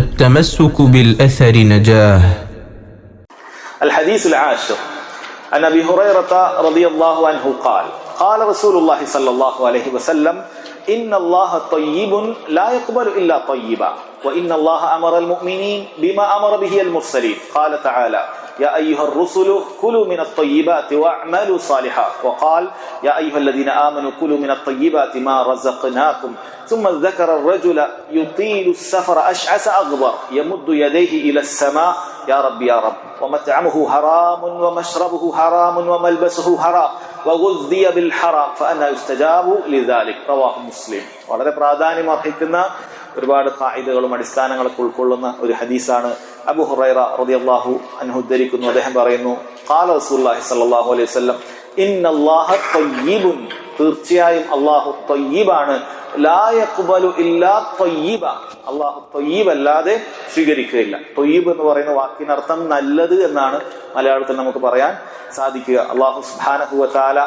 التمسك بالأثر نجاة. الحديث العاشر. عن أبي هريرة رضي الله عنه قال قال رسول الله صلى الله عليه وسلم إن الله طيب لا يقبل إلا طيبا. وان الله امر المؤمنين بما امر به المرسلين قال تعالى يا ايها الرسل كلوا من الطيبات واعملوا صالحا وقال يا ايها الذين امنوا كلوا من الطيبات ما رزقناكم ثم ذكر الرجل يطيل السفر اشعث اغبر يمد يديه الى السماء يا رب يا رب ومطعمه حرام ومشربه حرام وملبسه حرام وغذي بالحرام فأنا يستجاب لذلك رواه മുസ്ലിം വളരെ പ്രാധാന്യം അർഹിക്കുന്ന ഒരുപാട് കായികകളും അടിസ്ഥാനങ്ങളൊക്കെ ഉൾക്കൊള്ളുന്ന ഒരു ഹദീസാണ് അബു ഹുറൈറ റബി അള്ളാഹു അനുദ്ധരിക്കുന്നു അദ്ദേഹം പറയുന്നു അലൈഹി ത്വയ്യിബുൻ തീർച്ചയായും അള്ളാഹു തൊയ്യീബാണ്. അള്ളാഹു ത്വയ്യിബ് അല്ലാതെ സ്വീകരിക്കുകയില്ല. തൊയ്യീബ് എന്ന് പറയുന്ന വാക്കിനർത്ഥം നല്ലത് എന്നാണ് മലയാളത്തിൽ നമുക്ക് പറയാൻ സാധിക്കുക. അള്ളാഹു സുബ്ഹാനഹു വ തആല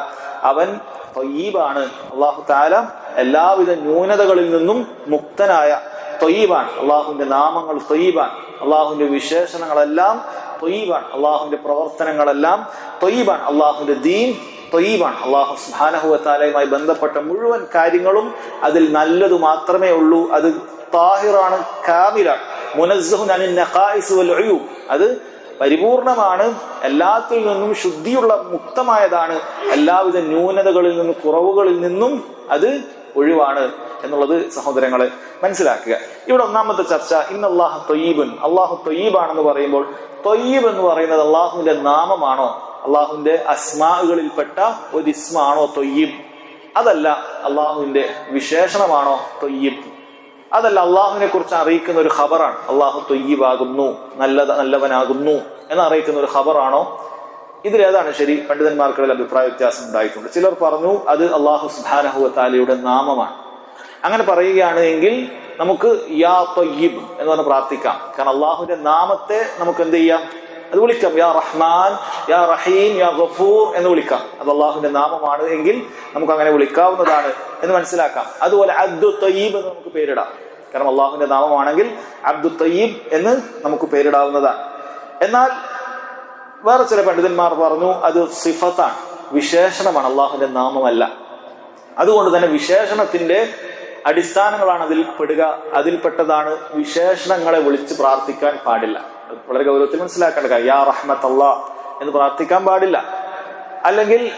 അവൻ തൊയ്യീബാണ്. അള്ളാഹു താല എല്ലാവിധ ന്യൂനതകളിൽ നിന്നും മുക്തനായ ത്വയ്യിബാണ് അള്ളാഹുവിന്റെ നാമങ്ങൾ ത്വയ്യിബാണ് അള്ളാഹുവിന്റെ വിശേഷണങ്ങളെല്ലാം ത്വയ്യിബാണ് അള്ളാഹുവിന്റെ പ്രവർത്തനങ്ങളെല്ലാം ത്വയ്യിബാണ് അള്ളാഹുവിന്റെ ദീൻ ത്വയ്യിബാണ് അള്ളാഹു സുഹാനഹുവത്താലയുമായി ബന്ധപ്പെട്ട മുഴുവൻ കാര്യങ്ങളും അതിൽ നല്ലതു മാത്രമേ ഉള്ളൂ. അത് താഹിറാണ് കാമിലാണ്. മുനസ്സഹുൻ അത് പരിപൂർണമാണ് എല്ലാത്തിൽ നിന്നും ശുദ്ധിയുള്ള മുക്തമായതാണ്. എല്ലാവിധ ന്യൂനതകളിൽ നിന്നും കുറവുകളിൽ നിന്നും അത് ഒഴിവാണ് എന്നുള്ളത് സഹോദരങ്ങളെ മനസ്സിലാക്കുക. ഇവിടെ ഒന്നാമത്തെ ചർച്ച ഇന്ന് അള്ളാഹു തൊയ്യീബുൻ. അള്ളാഹു തൊയ്യീബാണെന്ന് പറയുമ്പോൾ തൊയ്യീബ് എന്ന് പറയുന്നത് അള്ളാഹുവിന്റെ നാമമാണോ? അള്ളാഹുവിന്റെ അസ്മാകളിൽപ്പെട്ട ഒരു ഇസ്മാണോ തൊയ്യീബ്? അതല്ല അള്ളാഹുവിന്റെ വിശേഷണമാണോ തൊയ്യീബ്? അതല്ല അള്ളാഹുവിനെ കുറിച്ച് അറിയിക്കുന്ന ഒരു ഖബറാണ്. അള്ളാഹു തൊയ്യീബാകുന്നു നല്ല നല്ലവനാകുന്നു എന്ന് അറിയിക്കുന്ന ഒരു ഖബറാണോ ഇതിലേതാണ് ശരി പണ്ഡിതന്മാർക്കിടയിൽ അഭിപ്രായ വ്യത്യാസം ഉണ്ടായിട്ടുണ്ട്. ചിലർ പറഞ്ഞു അത് അള്ളാഹു സുബാനഹു താലയുടെ നാമമാണ്. അങ്ങനെ പറയുകയാണ് എങ്കിൽ നമുക്ക് യാ തയ്യിബ് എന്ന് പറഞ്ഞ് പ്രാർത്ഥിക്കാം. കാരണം അള്ളാഹുവിന്റെ നാമത്തെ നമുക്ക് എന്ത് ചെയ്യാം? അത് വിളിക്കാം. യാ റഹ്മാൻ യാ റഹീം യാ ഗഫൂർ എന്ന് വിളിക്കാം. അത് അള്ളാഹുവിന്റെ നാമമാണ് എങ്കിൽ നമുക്ക് അങ്ങനെ വിളിക്കാവുന്നതാണ് എന്ന് മനസ്സിലാക്കാം. അതുപോലെ അബ്ദു തയ്യീബ് എന്ന് നമുക്ക് പേരിടാം. കാരണം അള്ളാഹുവിന്റെ നാമമാണെങ്കിൽ അബ്ദു തയ്യീബ് എന്ന് നമുക്ക് പേരിടാവുന്നതാണ്. എന്നാൽ വേറെ ചില പണ്ഡിതന്മാർ പറഞ്ഞു അത് സിഫത്താണ് വിശേഷണമാണ് അള്ളാഹുവിന്റെ നാമമല്ല. അതുകൊണ്ട് തന്നെ വിശേഷണത്തിന്റെ അടിസ്ഥാനങ്ങളാണ് അതിൽ പെടുക അതിൽപ്പെട്ടതാണ് വിശേഷണങ്ങളെ വിളിച്ച് പ്രാർത്ഥിക്കാൻ പാടില്ല. വളരെ ഗൗരവത്തിൽ മനസ്സിലാക്കേണ്ട കാര്യം യാ റഹ്മത്ത് അള്ളാ എന്ന് പ്രാർത്ഥിക്കാൻ പാടില്ല. അല്ലെങ്കിൽ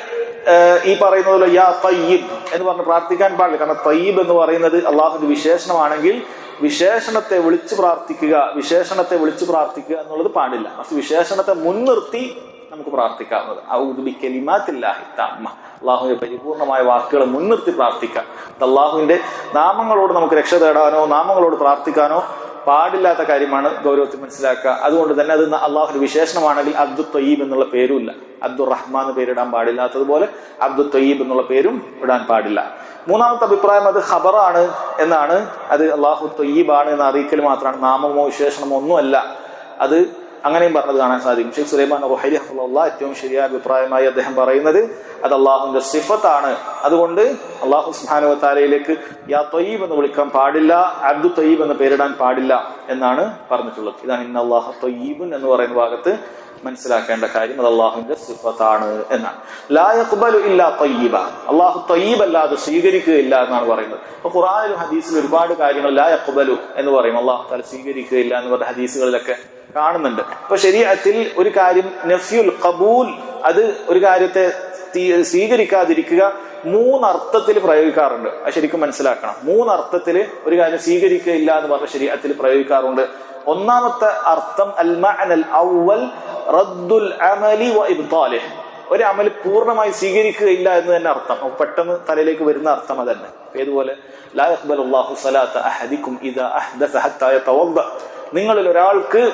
ഈ പറയുന്നത് പോലെ യാ തയ്യിബ് എന്ന് പറഞ്ഞ് പ്രാർത്ഥിക്കാൻ പാടില്ല. കാരണം തയ്യിബ് എന്ന് പറയുന്നത് അള്ളാഹുവിന്റെ വിശേഷണമാണെങ്കിൽ വിശേഷണത്തെ വിളിച്ച് പ്രാർത്ഥിക്കുക വിശേഷണത്തെ വിളിച്ച് പ്രാർത്ഥിക്കുക എന്നുള്ളത് പാടില്ല. മറിച്ച് വിശേഷണത്തെ മുൻനിർത്തി നമുക്ക് പ്രാർത്ഥിക്കാവുന്നത്. അള്ളാഹുവിന്റെ പരിപൂർണമായ വാക്കുകളെ മുൻനിർത്തി പ്രാർത്ഥിക്കാം അള്ളാഹുവിന്റെ നാമങ്ങളോട് നമുക്ക് രക്ഷ തേടാനോ നാമങ്ങളോട് പ്രാർത്ഥിക്കാനോ പാടില്ലാത്ത കാര്യമാണ് ഗൗരവത്തിൽ മനസ്സിലാക്കുക. അതുകൊണ്ട് തന്നെ അത് അള്ളാഹുവിന്റെ വിശേഷണമാണെങ്കിൽ അബ്ദു തൊയ്യീബ് എന്നുള്ള പേരും ഇല്ല അബ്ദുർ റഹ്മാൻ പേരിടാൻ പാടില്ലാത്തതുപോലെ അബ്ദു തൊയ്യീബ് എന്നുള്ള പേരും ഇടാൻ പാടില്ല. മൂന്നാമത്തെ അഭിപ്രായം അത് ഖബറാണ് എന്നാണ്. അത് അള്ളാഹു തൊയ്യീബാണ് എന്ന് അറിയിക്കൽ മാത്രമാണ്. നാമമോ വിശേഷണമോ ഒന്നുമല്ല. അത് അങ്ങനെയും പറഞ്ഞത് കാണാൻ സാധിക്കും. ഷെയ്ഖ് സുലൈമാൻ റുഹൈലി ഏറ്റവും ശരിയായ അഭിപ്രായമായി അദ്ദേഹം പറയുന്നത് അത് അള്ളാഹുവിന്റെ സിഫത്താണ്. അതുകൊണ്ട് അള്ളാഹു സുഹാനു താലയിലേക്ക് യാ തൊയ്യീബ് എന്ന് വിളിക്കാൻ പാടില്ല അബ്ദു തൊയ്യീബ് എന്ന് പേരിടാൻ പാടില്ല എന്നാണ് പറഞ്ഞിട്ടുള്ളത്. ഇതാണ് ഇന്ന അള്ളാഹു തൊയ്യീബുൻ എന്ന് പറയുന്ന ഭാഗത്ത് മനസ്സിലാക്കേണ്ട കാര്യം. അത് അള്ളാഹുവിന്റെ സിഫത്താണ് എന്നാണ്. ലാ ഇല്ല തൊയ്യീബ. അള്ളാഹു തൊയ്യീബ് അല്ലാതെ സ്വീകരിക്കുകയില്ല എന്നാണ് പറയുന്നത്. അപ്പൊ ഖുറാനിലും ഹദീസിലും ഒരുപാട് കാര്യങ്ങൾ ലാ യഖ്ബലു എന്ന് പറയും. അള്ളാഹു താല സ്വീകരിക്കുകയില്ല എന്ന് പറഞ്ഞ ഹദീസുകളിലൊക്കെ കാണുന്നുണ്ട്. അപ്പൊ ശരീരത്തിൽ ഒരു കാര്യം നഫ്യുൽ കബൂൽ അത് ഒരു കാര്യത്തെ സ്വീകരിക്കാതിരിക്കുക മൂന്നർത്ഥത്തിൽ പ്രയോഗിക്കാറുണ്ട്. അത് ശരിക്കും മനസ്സിലാക്കണം. മൂന്നർത്ഥത്തിൽ ഒരു കാര്യം സ്വീകരിക്കുകയില്ല എന്ന് പറഞ്ഞ ശരീരത്തിൽ പ്രയോഗിക്കാറുണ്ട്. ഒന്നാമത്തെ അർത്ഥം അൽ മഅനൽ അവൽ റദ്ദുൽ അമലി വ ഇബ്താലി. ഒരു അമൽ പൂർണമായി സ്വീകരിക്കുകയില്ല എന്ന് തന്നെ അർത്ഥം. പെട്ടെന്ന് തലയിലേക്ക് വരുന്ന അർത്ഥം അതന്നെ. ഏതുപോലെ ലാ യഖ്ബലുല്ലാഹു സ്വലാത്ത അഹദിക്കും ഇദാ അഹ്ദസ ഹത്താ യതവദ്ദ. നിങ്ങളിൽ ഒരാൾക്ക്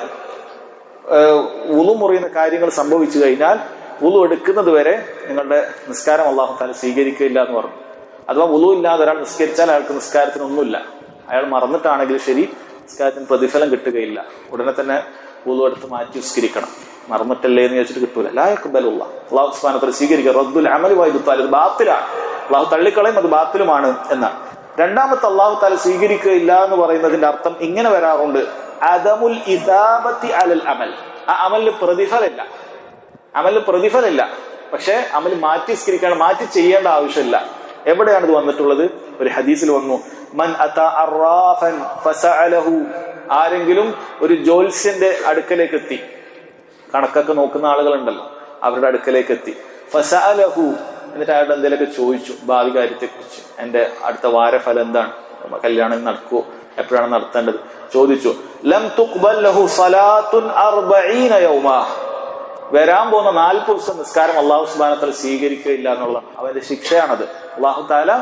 ഉളു മുറിയുന്ന കാര്യങ്ങൾ സംഭവിച്ചു കഴിഞ്ഞാൽ ഉളു എടുക്കുന്നത് വരെ നിങ്ങളുടെ നിസ്കാരം അള്ളാഹു താല സ്വീകരിക്കുകയില്ല എന്ന് പറഞ്ഞു. അഥവാ ഉളു ഇല്ലാതെ ഒരാൾ നിസ്കരിച്ചാൽ അയാൾക്ക് നിസ്കാരത്തിനൊന്നുമില്ല. അയാൾ മറന്നിട്ടാണെങ്കിൽ ശരി നിസ്കാരത്തിന് പ്രതിഫലം കിട്ടുകയില്ല. ഉടനെ തന്നെ ഉളു എടുത്ത് മാറ്റി നിസ്കരിക്കണം. മറന്നിട്ടല്ലേ എന്ന് ചോദിച്ചിട്ട് കിട്ടൂല. ലായക്ക് ബലുള്ള അള്ളാഹു സ്മാനത്തിൽ സ്വീകരിക്കുക. റദ്ദുൽ അമൽ വായുത്താൽ ഇത് ബാത്തിലാണ്. അള്ളാഹു തള്ളിക്കളയും അത് ബാത്തിലുമാണ് എന്നാണ്. രണ്ടാമത്തെ അള്ളാഹു താല സ്വീകരിക്കുകയില്ല എന്ന് പറയുന്നതിന്റെ അർത്ഥം ഇങ്ങനെ വരാറുണ്ട്. അദമുൽ ഇതാബത്തി അലൽ അമൽ. ആ അമലിന് പ്രതിഫലമില്ല. അമലിന് പ്രതിഫലമില്ല. പക്ഷെ അമൽ മാറ്റി സ്കരിക്കണം മാറ്റി ചെയ്യേണ്ട ആവശ്യമില്ല. എവിടെയാണ് ഇത് വന്നിട്ടുള്ളത്? ഒരു ഹദീസിൽ വന്നു. മൻ ഫസഅലഹു. ആരെങ്കിലും ഒരു ജോത്സ്യന്റെ അടുക്കലേക്ക് എത്തി. കണക്കൊക്കെ നോക്കുന്ന ആളുകളുണ്ടല്ലോ. അവരുടെ അടുക്കലേക്ക് എത്തി. ഫസഅലഹു. എന്നിട്ട് അയാളുടെ എന്തെങ്കിലുമൊക്കെ ചോദിച്ചു ഭാവി കാര്യത്തെക്കുറിച്ച് എന്റെ അടുത്ത വാരഫലം എന്താണ്? കല്യാണം നടക്കുവോ? എപ്പോഴാണ് നടത്തേണ്ടത്? ചോദിച്ചു. ലം തുഖ്ബൽ ലഹു സലാത്തുൻ അർബഈന വരാൻ പോകുന്ന നാൽപ്പത് ദിവസം നിസ്കാരം അള്ളാഹു സുബാനത്തൽ സ്വീകരിക്കുകയില്ല എന്നുള്ള അവന്റെ ശിക്ഷയാണത്. അള്ളാഹു താല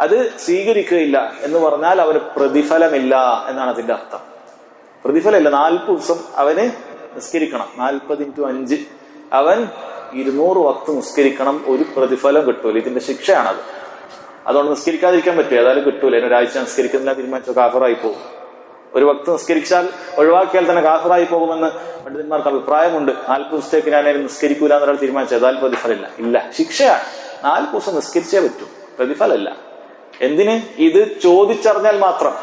അത് സ്വീകരിക്കുകയില്ല എന്ന് പറഞ്ഞാൽ അവന് പ്രതിഫലമില്ല എന്നാണ് അതിന്റെ അർത്ഥം. പ്രതിഫലമില്ല. നാൽപ്പത് ദിവസം അവന് നിസ്കരിക്കണം. നാൽപ്പത് ഇന്റു അഞ്ച്. അവൻ ഇരുന്നൂറ് വക്ത് നിസ്കരിക്കണം ഒരു പ്രതിഫലം കിട്ടൂല. ഇതിന്റെ ശിക്ഷയാണത്. അതുകൊണ്ട് നിസ്കരിക്കാതിരിക്കാൻ പറ്റില്ല ഏതായാലും കിട്ടൂല. ഒരാഴ്ച നിസ്കരിക്കുന്നില്ല തീരുമാനിച്ചു കാഫറായി പോകും. ഒരു വക്ത് നിസ്കരിച്ചാൽ ഒഴിവാക്കിയാൽ തന്നെ കാഫറായി പോകുമെന്ന് പണ്ഡിതന്മാർക്ക് അഭിപ്രായമുണ്ട്. നാൽപ്പത് ദിവസത്തേക്ക് ഞാൻ നിസ്കരിക്കൂല എന്നൊരാൾ തീരുമാനിച്ചു ഏതായാലും പ്രതിഫലമില്ല. ഇല്ല. ശിക്ഷയാണ്. നാൽപ്പത് ദിവസം നിസ്കരിച്ചേ പറ്റൂ. പ്രതിഫലല്ല എന്തിന്? ഇത് ചോദിച്ചറിഞ്ഞാൽ മാത്രം.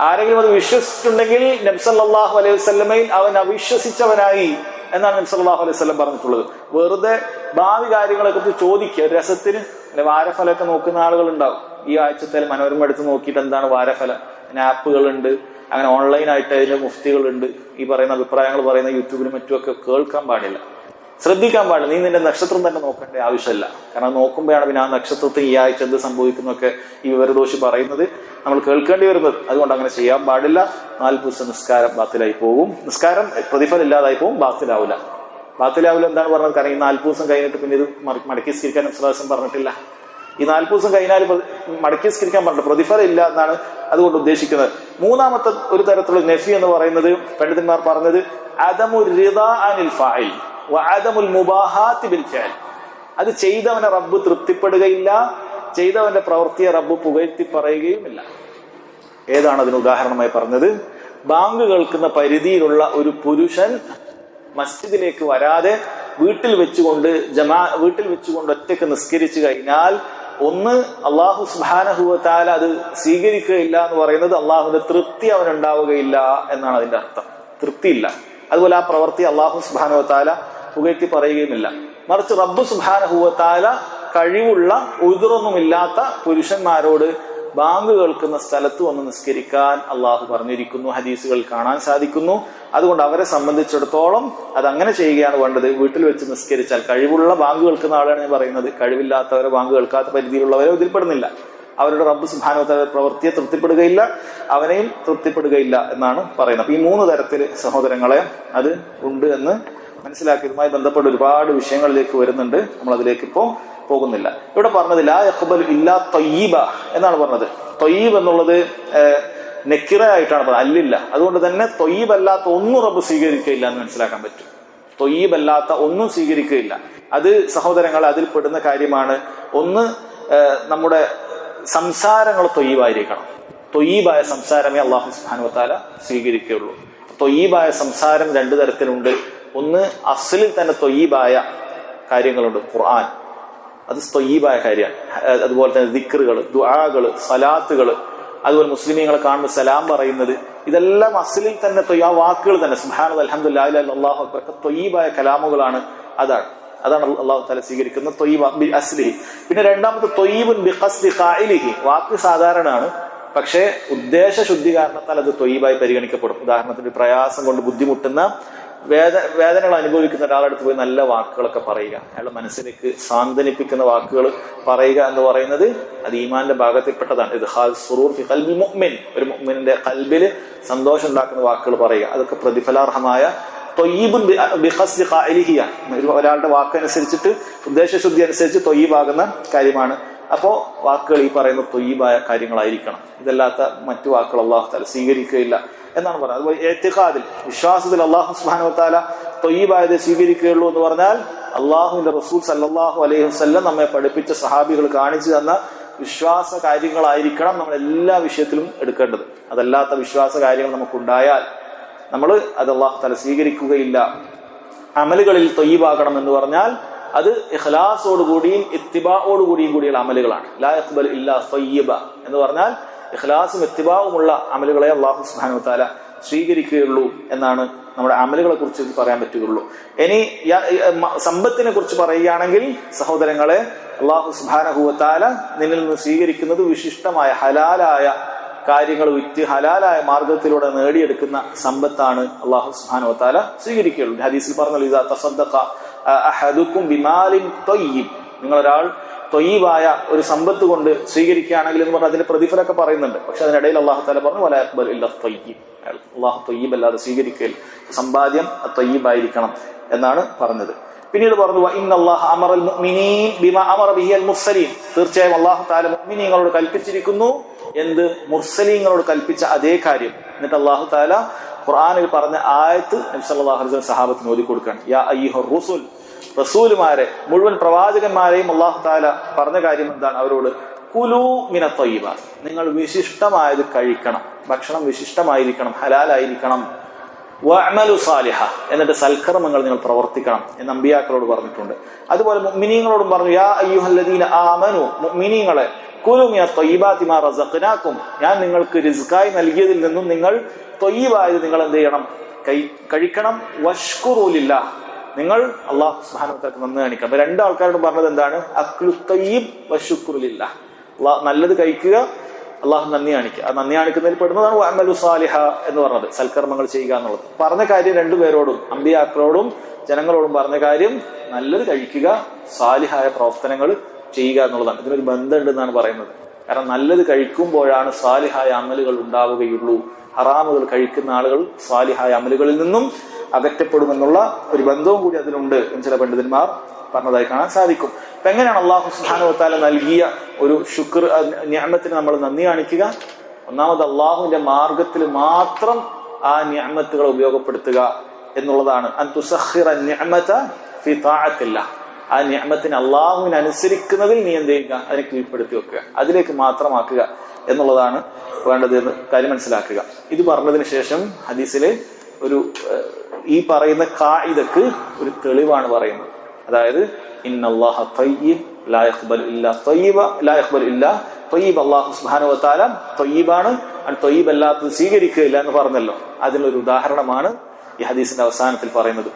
ആരെങ്കിലും അത് വിശ്വസിച്ചിട്ടുണ്ടെങ്കിൽ നബ്സല്ലാഹു അലൈഹി വസ്ലമയിൽ അവൻ അവിശ്വസിച്ചവനായി എന്നാണ് നബ്സല്ലാഹു അലൈഹി സ്വലം പറഞ്ഞിട്ടുള്ളത്. വെറുതെ ഭാവി കാര്യങ്ങളെ കുറിച്ച് ചോദിക്കുക. രസത്തിന് അല്ലെ വാരഫലമൊക്കെ നോക്കുന്ന ആളുകൾ ഉണ്ടാവും ഈ ആഴ്ചത്തെ മനോരമ എടുത്ത് നോക്കിയിട്ട് എന്താണ് വാരഫലം? പിന്നെ ആപ്പുകളുണ്ട് അങ്ങനെ ഓൺലൈനായിട്ട് അതിന്റെ മുഫ്തികളുണ്ട്. ഈ പറയുന്ന അഭിപ്രായങ്ങൾ പറയുന്ന യൂട്യൂബിലും മറ്റുമൊക്കെ കേൾക്കാൻ പാടില്ല. ശ്രദ്ധിക്കാൻ പാടില്ല. നീ നിന്റെ നക്ഷത്രം തന്നെ നോക്കേണ്ട ആവശ്യമില്ല. കാരണം നോക്കുമ്പോഴാണ് പിന്നെ ആ നക്ഷത്രത്തിൽ ഈ ആഴ്ച എന്ത് സംഭവിക്കുന്നൊക്കെ ഈ വിവരദോഷി പറയുന്നത്. നമ്മൾ കേൾക്കേണ്ടി വരുന്നത്. അതുകൊണ്ട് അങ്ങനെ ചെയ്യാൻ പാടില്ല. നാല് ദിവസം നിസ്കാരം ബാത്തിലായി പോകും നിസ്കാരം പ്രതിഫലം ഇല്ലാതായി പോകും ബാത്തിലാവില്ല ബാത്തിലാവില്ല എന്താണ് പറഞ്ഞത്? കാരണം ഈ നാൽപ്പത് ദിവസം കഴിഞ്ഞിട്ട് പിന്നെ ഇത് മടക്കി സ്കരിക്കാൻ വിശ്വാസം പറഞ്ഞിട്ടില്ല. ഈ നാൽപ്പത് ദിവസം കഴിഞ്ഞാൽ മടക്കി സ്കരിക്കാൻ പറഞ്ഞിട്ട് പ്രതിഫലം ഇല്ല എന്നാണ് അതുകൊണ്ട് ഉദ്ദേശിക്കുന്നത്. മൂന്നാമത്തെ ഒരു തരത്തിലുള്ള നെഫി എന്ന് പറയുന്നത് പണ്ഡിതന്മാർ പറഞ്ഞത് അതമു അനിൽ ഫായിൽ. വഅദമുൽ ബിൽ അത് ചെയ്തവനെ റബ്ബ് തൃപ്തിപ്പെടുകയില്ല ചെയ്തവന്റെ പ്രവൃത്തിയെ റബ്ബ് പുകഴ്ത്തി പറയുകയുമില്ല. ഏതാണ് അതിന് ഉദാഹരണമായി പറഞ്ഞത്? ബാങ്ക് കേൾക്കുന്ന പരിധിയിലുള്ള ഒരു പുരുഷൻ മസ്ജിദിലേക്ക് വരാതെ വീട്ടിൽ വെച്ചുകൊണ്ട് ജമാ വീട്ടിൽ വെച്ചുകൊണ്ട് ഒറ്റയ്ക്ക് നിസ്കരിച്ചു കഴിഞ്ഞാൽ ഒന്ന് അള്ളാഹു സുബാനഹുവത്താല അത് സ്വീകരിക്കുകയില്ല എന്ന് പറയുന്നത് അള്ളാഹുവിന്റെ തൃപ്തി അവനുണ്ടാവുകയില്ല എന്നാണ് അതിന്റെ അർത്ഥം. തൃപ്തിയില്ല. അതുപോലെ ആ പ്രവൃത്തി അള്ളാഹു സുബാനുവത്താല പുകഴ്ത്തി പറയുകയുമില്ല. മറിച്ച് റബ്ബ് സുബാനഹുവത്താല കഴിവുള്ള ഉതിറൊന്നുമില്ലാത്ത പുരുഷന്മാരോട് ബാങ്ക് കേൾക്കുന്ന സ്ഥലത്ത് വന്ന് നിസ്കരിക്കാൻ അള്ളാഹു പറഞ്ഞിരിക്കുന്നു. ഹദീസുകൾ കാണാൻ സാധിക്കുന്നു. അതുകൊണ്ട് അവരെ സംബന്ധിച്ചിടത്തോളം അത് അങ്ങനെ ചെയ്യുകയാണ് വേണ്ടത്. വീട്ടിൽ വെച്ച് നിസ്കരിച്ചാൽ കഴിവുള്ള ബാങ്ക് കേൾക്കുന്ന ആളാണ് ഞാൻ പറയുന്നത്. കഴിവില്ലാത്തവരെ ബാങ്ക് കേൾക്കാത്ത പരിധിയിലുള്ളവരെ ഇതിൽപ്പെടുന്നില്ല അവരുടെ റബ്ബ് സുബാനുവത്ത പ്രവൃത്തിയെ തൃപ്തിപ്പെടുകയില്ല അവനെയും തൃപ്തിപ്പെടുകയില്ല എന്നാണ് പറയുന്നത്. അപ്പൊ ഈ മൂന്ന് തരത്തിൽ സഹോദരങ്ങളെ അത് ഉണ്ട് എന്ന് മനസ്സിലാക്കിയതുമായി ബന്ധപ്പെട്ട ഒരുപാട് വിഷയങ്ങളിലേക്ക് വരുന്നുണ്ട്. നമ്മൾ അതിലേക്ക് ഇപ്പോ പോകുന്നില്ല. ഇവിടെ പറഞ്ഞത് ലാ ഇല്ലാ തൊയ്യീബ എന്നാണ് പറഞ്ഞത്. തൊയ്യീബ് എന്നുള്ളത് നെക്കിറ ആയിട്ടാണ് പറഞ്ഞത്. അല്ലില്ല. അതുകൊണ്ട് തന്നെ തൊയ്യീബ് അല്ലാത്ത ഒന്നും റബ്ബ് സ്വീകരിക്കുകയില്ല എന്ന് മനസ്സിലാക്കാൻ പറ്റും. തൊയ്യീബ് അല്ലാത്ത ഒന്നും സ്വീകരിക്കുകയില്ല. അത് സഹോദരങ്ങൾ അതിൽ പെടുന്ന കാര്യമാണ്. ഒന്ന് നമ്മുടെ സംസാരങ്ങൾ തൊയ്യീബായിരിക്കണം. തൊയ്യീബായ സംസാരമേ അള്ളാഹു സുബാനുവത്താല സ്വീകരിക്കുകയുള്ളൂ. തൊയ്യീബായ സംസാരം രണ്ടു തരത്തിലുണ്ട്. ഒന്ന് അസലിൽ തന്നെ തൊയ്യീബായ കാര്യങ്ങളുണ്ട് ഖുർആൻ. അത് തൊയ്യീബായ കാര്യമാണ്. അതുപോലെ തന്നെ ദിക്റുകൾ ദുആകൾ സലാത്തുകൾ അതുപോലെ മുസ്ലിമീങ്ങളെ കാണുമ്പോൾ സലാം പറയുന്നത് ഇതെല്ലാം അസലിൽ തന്നെ ആ വാക്കുകൾ തന്നെ സുഹാനത് അലഹമുല്ലാ അള്ളാഹു അക്ബർ തൊയ്യീബായ കലാമുകളാണ് അതാണ്. അതാണ് അള്ളാഹു താല സ്വീകരിക്കുന്ന തൊയ്യബ ബി അസ്ലിഹി. പിന്നെ രണ്ടാമത്തെ തൊയ്യബുൻ ബി ഖായിലിഹി വാക്ക് സാധാരണമാണ് പക്ഷേ ഉദ്ദേശ ശുദ്ധി കാരണത്താൽ അത് തൊയ്യബായി പരിഗണിക്കപ്പെടും. ഉദാഹരണത്തിന് പ്രയാസം കൊണ്ട് ബുദ്ധിമുട്ടുന്ന വേദ വേദനകൾ അനുഭവിക്കുന്ന ഒരാളടുത്ത് പോയി നല്ല വാക്കുകളൊക്കെ പറയുക. അയാളുടെ മനസ്സിലേക്ക് സാന്ത്വനിപ്പിക്കുന്ന വാക്കുകൾ പറയുക എന്ന് പറയുന്നത് അത് ഈമാന്റെ ഭാഗത്തിൽപ്പെട്ടതാണ്. ഇത് ഹാൽ സുറൂർ ഫി ഖൽബിൽ മുഅ്മിൻ. ഒരു മുഹ്മിനിന്റെ കൽബിൽ സന്തോഷം ഉണ്ടാക്കുന്ന വാക്കുകൾ പറയുക. അതൊക്കെ പ്രതിഫലാർഹമായ തൊയ്യീബുൻ ബിഹസ് ഒരാളുടെ വാക്കനുസരിച്ചിട്ട് ഉദ്ദേശശുദ്ധി അനുസരിച്ച് തൊയ്യീബാകുന്ന കാര്യമാണ് അപ്പോ വാക്കുകൾ ഈ പറയുന്ന തൊയ്യബായ കാര്യങ്ങളായിരിക്കണം. ഇതല്ലാത്ത മറ്റു വാക്കുകൾ അള്ളാഹു താല സ്വീകരിക്കുകയില്ല എന്നാണ് പറയുന്നത് അതുപോലെ ഏറ്റക്കാതിൽ വിശ്വാസത്തിൽ അള്ളാഹു സുബാനു താല തൊയ്യബായത് സ്വീകരിക്കുകയുള്ളൂ എന്ന് പറഞ്ഞാൽ അള്ളാഹുവിന്റെ റസൂൽ സല്ലാഹു അലൈഹി വസ്ല്ലം നമ്മെ പഠിപ്പിച്ച സഹാബികൾ കാണിച്ചു തന്ന വിശ്വാസ കാര്യങ്ങളായിരിക്കണം നമ്മൾ എല്ലാ വിഷയത്തിലും എടുക്കേണ്ടത്. അതല്ലാത്ത വിശ്വാസ കാര്യങ്ങൾ നമുക്കുണ്ടായാൽ നമ്മൾ അത് അള്ളാഹു തല സ്വീകരിക്കുകയില്ല. അമലുകളിൽ തൊയ്യബാകണം എന്ന് പറഞ്ഞാൽ അത് ഇഖ്ലാസോടുകൂടിയും ഇത്തിബാഓടുകൂടിയും കൂടിയുള്ള അമലുകളാണ്. ലാ യഖ്ബൽ ഇല്ലാ സയ്യബ എന്ന് പറഞ്ഞാൽ ഇഖ്ലാസും ഇത്തിബാവുമുള്ള അമലുകളെ അള്ളാഹു സുബാനു താല സ്വീകരിക്കുകയുള്ളൂ എന്നാണ് നമ്മുടെ അമലുകളെ കുറിച്ച് പറയാൻ പറ്റുകയുള്ളൂ. ഇനി സമ്പത്തിനെ കുറിച്ച് പറയുകയാണെങ്കിൽ സഹോദരങ്ങളെ അള്ളാഹു സുബാനഹുവത്താല നിന്നിൽ നിന്ന് സ്വീകരിക്കുന്നത് വിശിഷ്ടമായ ഹലാലായ കാര്യങ്ങൾ വിറ്റ് ഹലാലായ മാർഗത്തിലൂടെ നേടിയെടുക്കുന്ന സമ്പത്താണ് അള്ളാഹു സുബാനുവത്താല സ്വീകരിക്കുകയുള്ളൂ. ഹദീസിൽ പറഞ്ഞല്ലോ ഇതാ തസദ്ദഖ അഹദുക്കും ബിമാലിൻ തൊയ്യീബ്. നിങ്ങളൊരാൾ തൊയ്യീബായ ഒരു സമ്പത്ത് കൊണ്ട് സ്വീകരിക്കുകയാണെങ്കിൽ എന്ന് പറഞ്ഞാൽ അതിന്റെ പ്രതിഫലമൊക്കെ പറയുന്നുണ്ട്. പക്ഷെ അതിനിടയിൽ അള്ളാഹു താല പറഞ്ഞു വല അക്ബർ ഇല്ല തൊയ്യീബ്. അള്ളാഹു തൊയ്യീബ് അല്ലാതെ സ്വീകരിക്കൽ സമ്പാദ്യം തൊയ്യീബായിരിക്കണം എന്നാണ് പറഞ്ഞത്. പിന്നീട് പറഞ്ഞു തീർച്ചയായും അള്ളാഹു താല മുഅ്മിനീങ്ങളോട് കൽപ്പിച്ചിരിക്കുന്നു. എന്ത്? മുർസലീങ്ങളോട് കൽപ്പിച്ച അതേ കാര്യം. എന്നിട്ട് അള്ളാഹു താല ഖുർആനിൽ പറഞ്ഞ ആയത്ത് അലൈഹി സഹാബത്തിന് ഓതി കൊടുക്കുകയാണ് യാ അയ്യുഹർ റസൂൽ. റസൂലുമാരെ മുഴുവൻ പ്രവാചകന്മാരെയും അള്ളാഹു താല പറഞ്ഞ കാര്യം എന്താണ്? അവരോട് കുലു മിന തൊയ്യബ നിങ്ങൾ വിശിഷ്ടമായത് കഴിക്കണം. ഭക്ഷണം വിശിഷ്ടമായിരിക്കണം. ഹലാലായിരിക്കണം. വഅമലു സാലിഹ. എന്നിട്ട് സൽക്കർമ്മങ്ങൾ നിങ്ങൾ പ്രവർത്തിക്കണം എന്ന് അമ്പിയാക്കളോട് പറഞ്ഞിട്ടുണ്ട്. അതുപോലെ മുഅ്മിനീങ്ങളോടും പറഞ്ഞു യാ അയ്യുഹല്ലദീന ആമനു. മുഅ്മിനീങ്ങളെ ഞാൻ നിങ്ങൾക്ക് റിസ്ക്കായി നൽകിയതിൽ നിന്നും നിങ്ങൾ തൊയ്യായത് നിങ്ങൾ എന്ത് ചെയ്യണം? കൈ കഴിക്കണം. വഷ്കുറൂലില്ല നിങ്ങൾ അള്ളാഹു സുബ്ഹാനഹു നന്ദി കാണിക്കണം അപ്പൊ രണ്ട് ആൾക്കാരോട് പറഞ്ഞത് എന്താണ്? അക്ലു തയ്യീബ് അള്ളാഹ് നല്ലത് കഴിക്കുക അള്ളാഹു നന്ദി കാണിക്കുക. ആ നന്ദി കാണിക്കുന്നതിൽ പെടുന്നതാണ് സാലിഹ എന്ന് പറഞ്ഞത്. സൽക്കർമ്മങ്ങൾ ചെയ്യുക എന്നുള്ളത്. പറഞ്ഞ കാര്യം രണ്ടുപേരോടും അമ്പിയാക്കളോടും ജനങ്ങളോടും പറഞ്ഞ കാര്യം നല്ലത് കഴിക്കുക. സാലിഹായ പ്രവർത്തനങ്ങൾ ചെയ്യുക എന്നുള്ളതാണ്. ഇതിനൊരു ബന്ധമുണ്ട് എന്നാണ് പറയുന്നത്. കാരണം നല്ലത് കഴിക്കുമ്പോഴാണ് സ്വാലിഹായ അമലുകൾ ഉണ്ടാവുകയുള്ളൂ. ഹറാമുകൾ കഴിക്കുന്ന ആളുകൾ സ്വാലിഹായ അമലുകളിൽ നിന്നും അകറ്റപ്പെടുമെന്നുള്ള ഒരു ബന്ധവും കൂടി അതിലുണ്ട് എന്ന് ചില പണ്ഡിതന്മാർ പറഞ്ഞതായി കാണാൻ സാധിക്കും. അപ്പൊ എങ്ങനെയാണ് അള്ളാഹു സുഹാനുവത്താല നൽകിയ ഒരു ശുക്ർ ഞാമത്തിന് നമ്മൾ നന്ദി കാണിക്കുക? ഒന്നാമത് അള്ളാഹുവിന്റെ മാർഗത്തിൽ മാത്രം ആ ഞാമത്തുകൾ ഉപയോഗപ്പെടുത്തുക എന്നുള്ളതാണ്. അൻ തുസഹിറ നിഅമത ഫി താഅത്തില്ല ആ ഞാമത്തിന് അള്ളാഹുവിന് അനുസരിക്കുന്നതിൽ നീ എന്ത് ചെയ്യുക? അതിനെ കീഴ്പ്പെടുത്തി വെക്കുക. അതിലേക്ക് മാത്രമാക്കുക എന്നുള്ളതാണ് വേണ്ടത് എന്ന് കാര്യം മനസ്സിലാക്കുക. ഇത് പറഞ്ഞതിന് ശേഷം ഹദീസിലെ ഒരു ഈ പറയുന്ന കായിദക്ക് ഒരു തെളിവാണ് പറയുന്നത്. അതായത് ഇന്നല്ലാഹ തയ്യിബ് ലാ യഖ്ബലു ഇല്ലാ അല്ലാത്തത് സ്വീകരിക്കുകയില്ല എന്ന് പറഞ്ഞല്ലോ. അതിനൊരു ഉദാഹരണമാണ് ഈ ഹദീസിന്റെ അവസാനത്തിൽ പറയുന്നത്.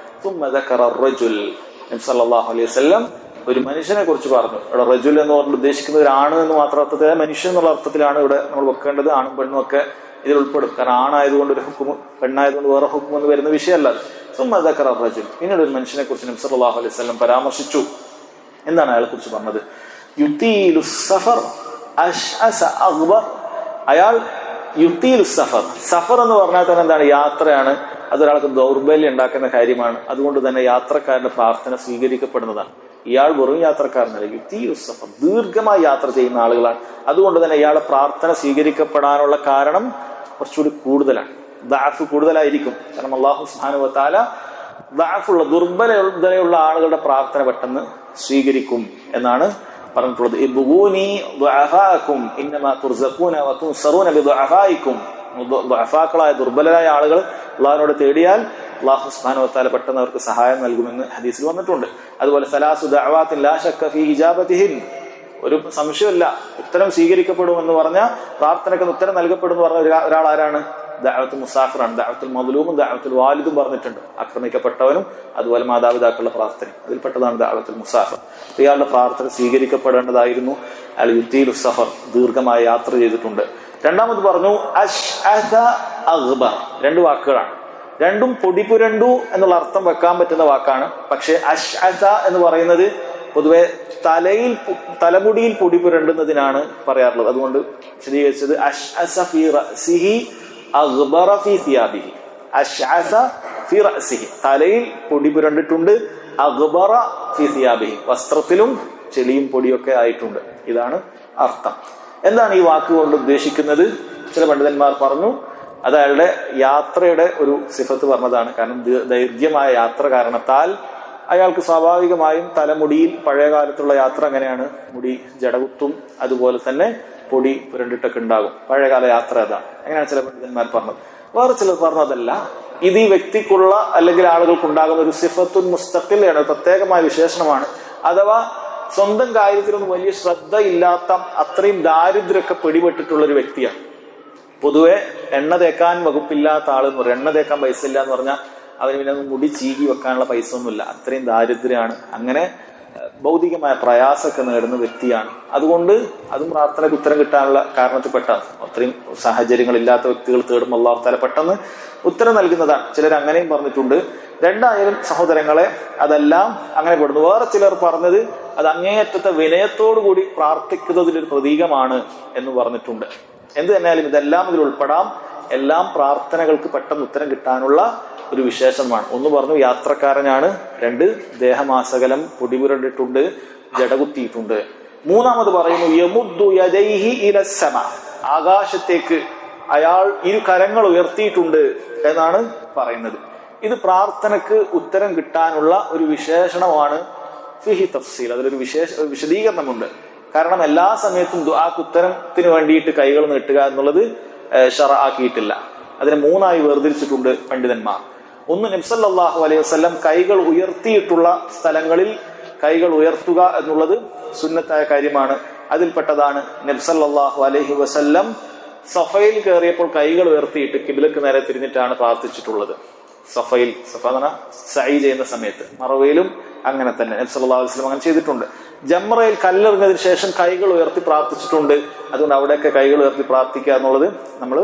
സല്ലാഹു അലൈഹി വല്ലം ഒരു മനുഷ്യനെ കുറിച്ച് പറഞ്ഞു. ഇവിടെ റജുൽ എന്ന് പറഞ്ഞു ഉദ്ദേശിക്കുന്നത് ഒരു ആണ് എന്ന് മാത്രം അർത്ഥത്തിൽ മനുഷ്യൻ എന്നുള്ള അർത്ഥത്തിലാണ് ഇവിടെ നമ്മൾ വെക്കേണ്ടത്. ആണും പെണ്ണും ഒക്കെ ഇതിൽ ഉൾപ്പെടും. കാരണം ആണായതുകൊണ്ട് ഒരു ഹുക്കും പെണ്ണായതുകൊണ്ട് വേറെ ഹുക്കും എന്ന് വരുന്ന വിഷയമല്ല സുമ്മദക്കർ റജുൽ. പിന്നീട് ഒരു മനുഷ്യനെ കുറിച്ച് നബി അള്ളാഹു അലൈഹി വല്ലം പരാമർശിച്ചു. എന്താണ് അയാളെ കുറിച്ച് പറഞ്ഞത്? യുത്തീലു സഫർ അക്ബർ. അയാൾ യുത്തീലു സഫർ. സഫർ എന്ന് പറഞ്ഞാൽ തന്നെ എന്താണ്? യാത്രയാണ്. അതൊരാൾക്ക് ദൗർബല്യം ഉണ്ടാക്കുന്ന കാര്യമാണ്. അതുകൊണ്ട് തന്നെ യാത്രക്കാരന്റെ പ്രാർത്ഥന സ്വീകരിക്കപ്പെടുന്നതാണ്. ഇയാൾ വെറും യാത്രക്കാരനല്ല യുത്തീലു സഫർ ദീർഘമായി യാത്ര ചെയ്യുന്ന ആളുകളാണ്. അതുകൊണ്ട് തന്നെ ഇയാളെ പ്രാർത്ഥന സ്വീകരിക്കപ്പെടാനുള്ള കാരണം കുറച്ചുകൂടി കൂടുതലാണ്. ദാഫ് കൂടുതലായിരിക്കും. കാരണം അള്ളാഹു സുഹാനുവത്താല ദാഫുള്ള ദുർബലതയുള്ള ആളുകളുടെ പ്രാർത്ഥന പെട്ടെന്ന് സ്വീകരിക്കും എന്നാണ് പറഞ്ഞിട്ടുള്ളത്. ദുഅഫാക്കളായ ദുർബലരായ ആളുകൾ അള്ളാഹിനോട് തേടിയാൽ അള്ളാഹു സുബ്ഹാനഹു വത്താല പെട്ടെന്ന് അവർക്ക് സഹായം നൽകുമെന്ന് ഹദീസിൽ വന്നിട്ടുണ്ട്. അതുപോലെ സലാസു ദഅവാത്തിൻ ഒരു സംശയമില്ല ഉത്തരം സ്വീകരിക്കപ്പെടുമെന്ന് പറഞ്ഞ പ്രാർത്ഥനയ്ക്ക് ഉത്തരം നൽകപ്പെടുമെന്ന് പറഞ്ഞ ഒരാൾ ആരാണ്? ദാവത്തുൽ മുസാഫിറാണ് ദാവത്തുൽ മദലൂമും ദാവത്തുൽ വാലിദും പറഞ്ഞിട്ടുണ്ട്. ആക്രമിക്കപ്പെട്ടവനും അതുപോലെ മാതാപിതാക്കളുടെ പ്രാർത്ഥന അതിൽപ്പെട്ടതാണ് ദാവത്തുൽ മുസാഫർ. ഇയാളുടെ പ്രാർത്ഥന സ്വീകരിക്കപ്പെടേണ്ടതായിരുന്നു. അയാൾ യുദ്ധീൽ സഫർ ദീർഘമായ യാത്ര ചെയ്തിട്ടുണ്ട്. രണ്ടാമത് പറഞ്ഞു അഷ്അഥ അഗ്ബർ. രണ്ട് വാക്കുകളാണ്. രണ്ടും പൊടിപുരണ്ടു എന്നുള്ള അർത്ഥം വെക്കാൻ പറ്റുന്ന വാക്കാണ്. പക്ഷെ അഷ്അഥ എന്ന് പറയുന്നത് പൊതുവെ തലയിൽ തലമുടിയിൽ പൊടി പുരണ്ടുന്നതിനാണ് പറയാറുള്ളത്. അതുകൊണ്ട് വിശദീകരിച്ചത് അഷ് ഫീ റഅസിഹി തലയിൽ പൊടി പുരണ്ടിട്ടുണ്ട് അക്ബറ ഫീ സിയാബിഹി. വസ്ത്രത്തിലും ചെളിയും പൊടിയൊക്കെ ആയിട്ടുണ്ട്. ഇതാണ് അർത്ഥം. എന്താണ് ഈ വാക്ക് കൊണ്ട് ഉദ്ദേശിക്കുന്നത്? ചില പണ്ഡിതന്മാർ പറഞ്ഞു അത് അയാളുടെ യാത്രയുടെ ഒരു സിഫത്ത് പറഞ്ഞതാണ്. കാരണം ദൈർഘ്യമായ യാത്ര കാരണത്താൽ അയാൾക്ക് സ്വാഭാവികമായും തലമുടിയിൽ പഴയ കാലത്തുള്ള യാത്ര അങ്ങനെയാണ്. മുടി ജടകുത്തും അതുപോലെ തന്നെ പൊടി പുരണ്ടിട്ടൊക്കെ ഉണ്ടാകും. പഴയകാല യാത്ര അതാണ് അങ്ങനെയാണ് ചില പണ്ഡിതന്മാർ പറഞ്ഞത്. വേറെ ചിലർ പറഞ്ഞതല്ല ഇത് ഈ വ്യക്തിക്കുള്ള അല്ലെങ്കിൽ ആളുകൾക്ക് ഉണ്ടാകുന്ന ഒരു സിഫത്തുൻ മുസ്തഖിലാണ് പ്രത്യേകമായ വിശേഷണമാണ്. അഥവാ സ്വന്തം കാര്യത്തിലൊന്നും വലിയ ശ്രദ്ധ ഇല്ലാത്ത അത്രയും ദാരിദ്ര്യമൊക്കെ പിടിപെട്ടിട്ടുള്ള ഒരു വ്യക്തിയാണ്. പൊതുവെ എണ്ണ തേക്കാൻ വകുപ്പില്ലാത്ത ആൾ എന്ന് പറയും. എണ്ണ തേക്കാൻ പൈസ ഇല്ല എന്ന് പറഞ്ഞാൽ അവന് പിന്നെ മുടി ചീകി വെക്കാനുള്ള പൈസ ഒന്നുമില്ല. അത്രയും ദാരിദ്ര്യമാണ് അങ്ങനെ ഭൗതികമായ പ്രയാസമൊക്കെ നേടുന്ന വ്യക്തിയാണ്. അതുകൊണ്ട് അതും പ്രാർത്ഥനയ്ക്ക് ഉത്തരം കിട്ടാനുള്ള കാരണത്തിൽപ്പെട്ടാണ് അത്രയും സാഹചര്യങ്ങളില്ലാത്ത വ്യക്തികൾ തേടുമ്പോൾ അള്ളാഹു താല പെട്ടെന്ന് ഉത്തരം നൽകുന്നതാണ്. ചിലർ അങ്ങനെയും പറഞ്ഞിട്ടുണ്ട്. രണ്ടായാലും സഹോദരങ്ങളെ അതെല്ലാം അങ്ങനെ പെടുന്നു. വേറെ ചിലർ പറഞ്ഞത് അത് അങ്ങേയറ്റത്തെ വിനയത്തോടു കൂടി പ്രാർത്ഥിക്കുന്നതിലൊരു പ്രതീകമാണ് എന്ന് പറഞ്ഞിട്ടുണ്ട്. എന്ത് തന്നെയാലും ഇതെല്ലാം ഇതിൽ ഉൾപ്പെടാം. എല്ലാം പ്രാർത്ഥനകൾക്ക് പെട്ടെന്ന് ഉത്തരം കിട്ടാനുള്ള ഒരു വിശേഷമാണ്. ഒന്ന് പറഞ്ഞു യാത്രക്കാരനാണ്. രണ്ട് ദേഹമാസകലം പൊടിപുരണ്ടിട്ടുണ്ട് ജടകുത്തിയിട്ടുണ്ട്. മൂന്നാമത് പറയുന്നു യമുദ്ദു യദൈഹി ഇലസ്സമ ആകാശത്തേക്ക് അയാൾ ഇരു കരങ്ങൾ ഉയർത്തിയിട്ടുണ്ട് എന്നാണ് പറയുന്നത്. ഇത് പ്രാർത്ഥനക്ക് ഉത്തരം കിട്ടാനുള്ള ഒരു വിശേഷണമാണ് ഫിഹി തഫ്സീൽ. അതിലൊരു വിശേഷ വിശദീകരണമുണ്ട്. കാരണം എല്ലാ സമയത്തും ദുആക്ക് ഉത്തരത്തിന് വേണ്ടിയിട്ട് കൈകൾ നീട്ടുക എന്നുള്ളത് ഷറ ആക്കിയിട്ടില്ല. അതിനെ മൂന്നായി വേർതിരിച്ചിട്ടുണ്ട് പണ്ഡിതന്മാർ. ഒന്ന് നബ്സല്ലാഹു അലൈഹി വസ്ലം കൈകൾ ഉയർത്തിയിട്ടുള്ള സ്ഥലങ്ങളിൽ കൈകൾ ഉയർത്തുക എന്നുള്ളത് സുന്നത്തായ കാര്യമാണ്. അതിൽപ്പെട്ടതാണ് നബ്സല്ലാഹു അലൈഹി വസല്ലം സഫയിൽ കയറിയപ്പോൾ കൈകൾ ഉയർത്തിയിട്ട് കിബിലക്ക് നേരെ തിരിഞ്ഞിട്ടാണ് പ്രാർത്ഥിച്ചിട്ടുള്ളത്. സഫയിൽ സഫ സൈ ചെയ്യുന്ന സമയത്ത്. മറവയിലും അങ്ങനെ തന്നെ നബി സല്ലല്ലാഹു അലൈഹി വസല്ലം അങ്ങനെ ചെയ്തിട്ടുണ്ട്. ജമ്രയിൽ കല്ലെറിഞ്ഞതിന് ശേഷം കൈകൾ ഉയർത്തി പ്രാർത്ഥിച്ചിട്ടുണ്ട്. അതുകൊണ്ട് അവിടെയൊക്കെ കൈകൾ ഉയർത്തി പ്രാർത്ഥിക്കുക എന്നുള്ളത് നമ്മൾ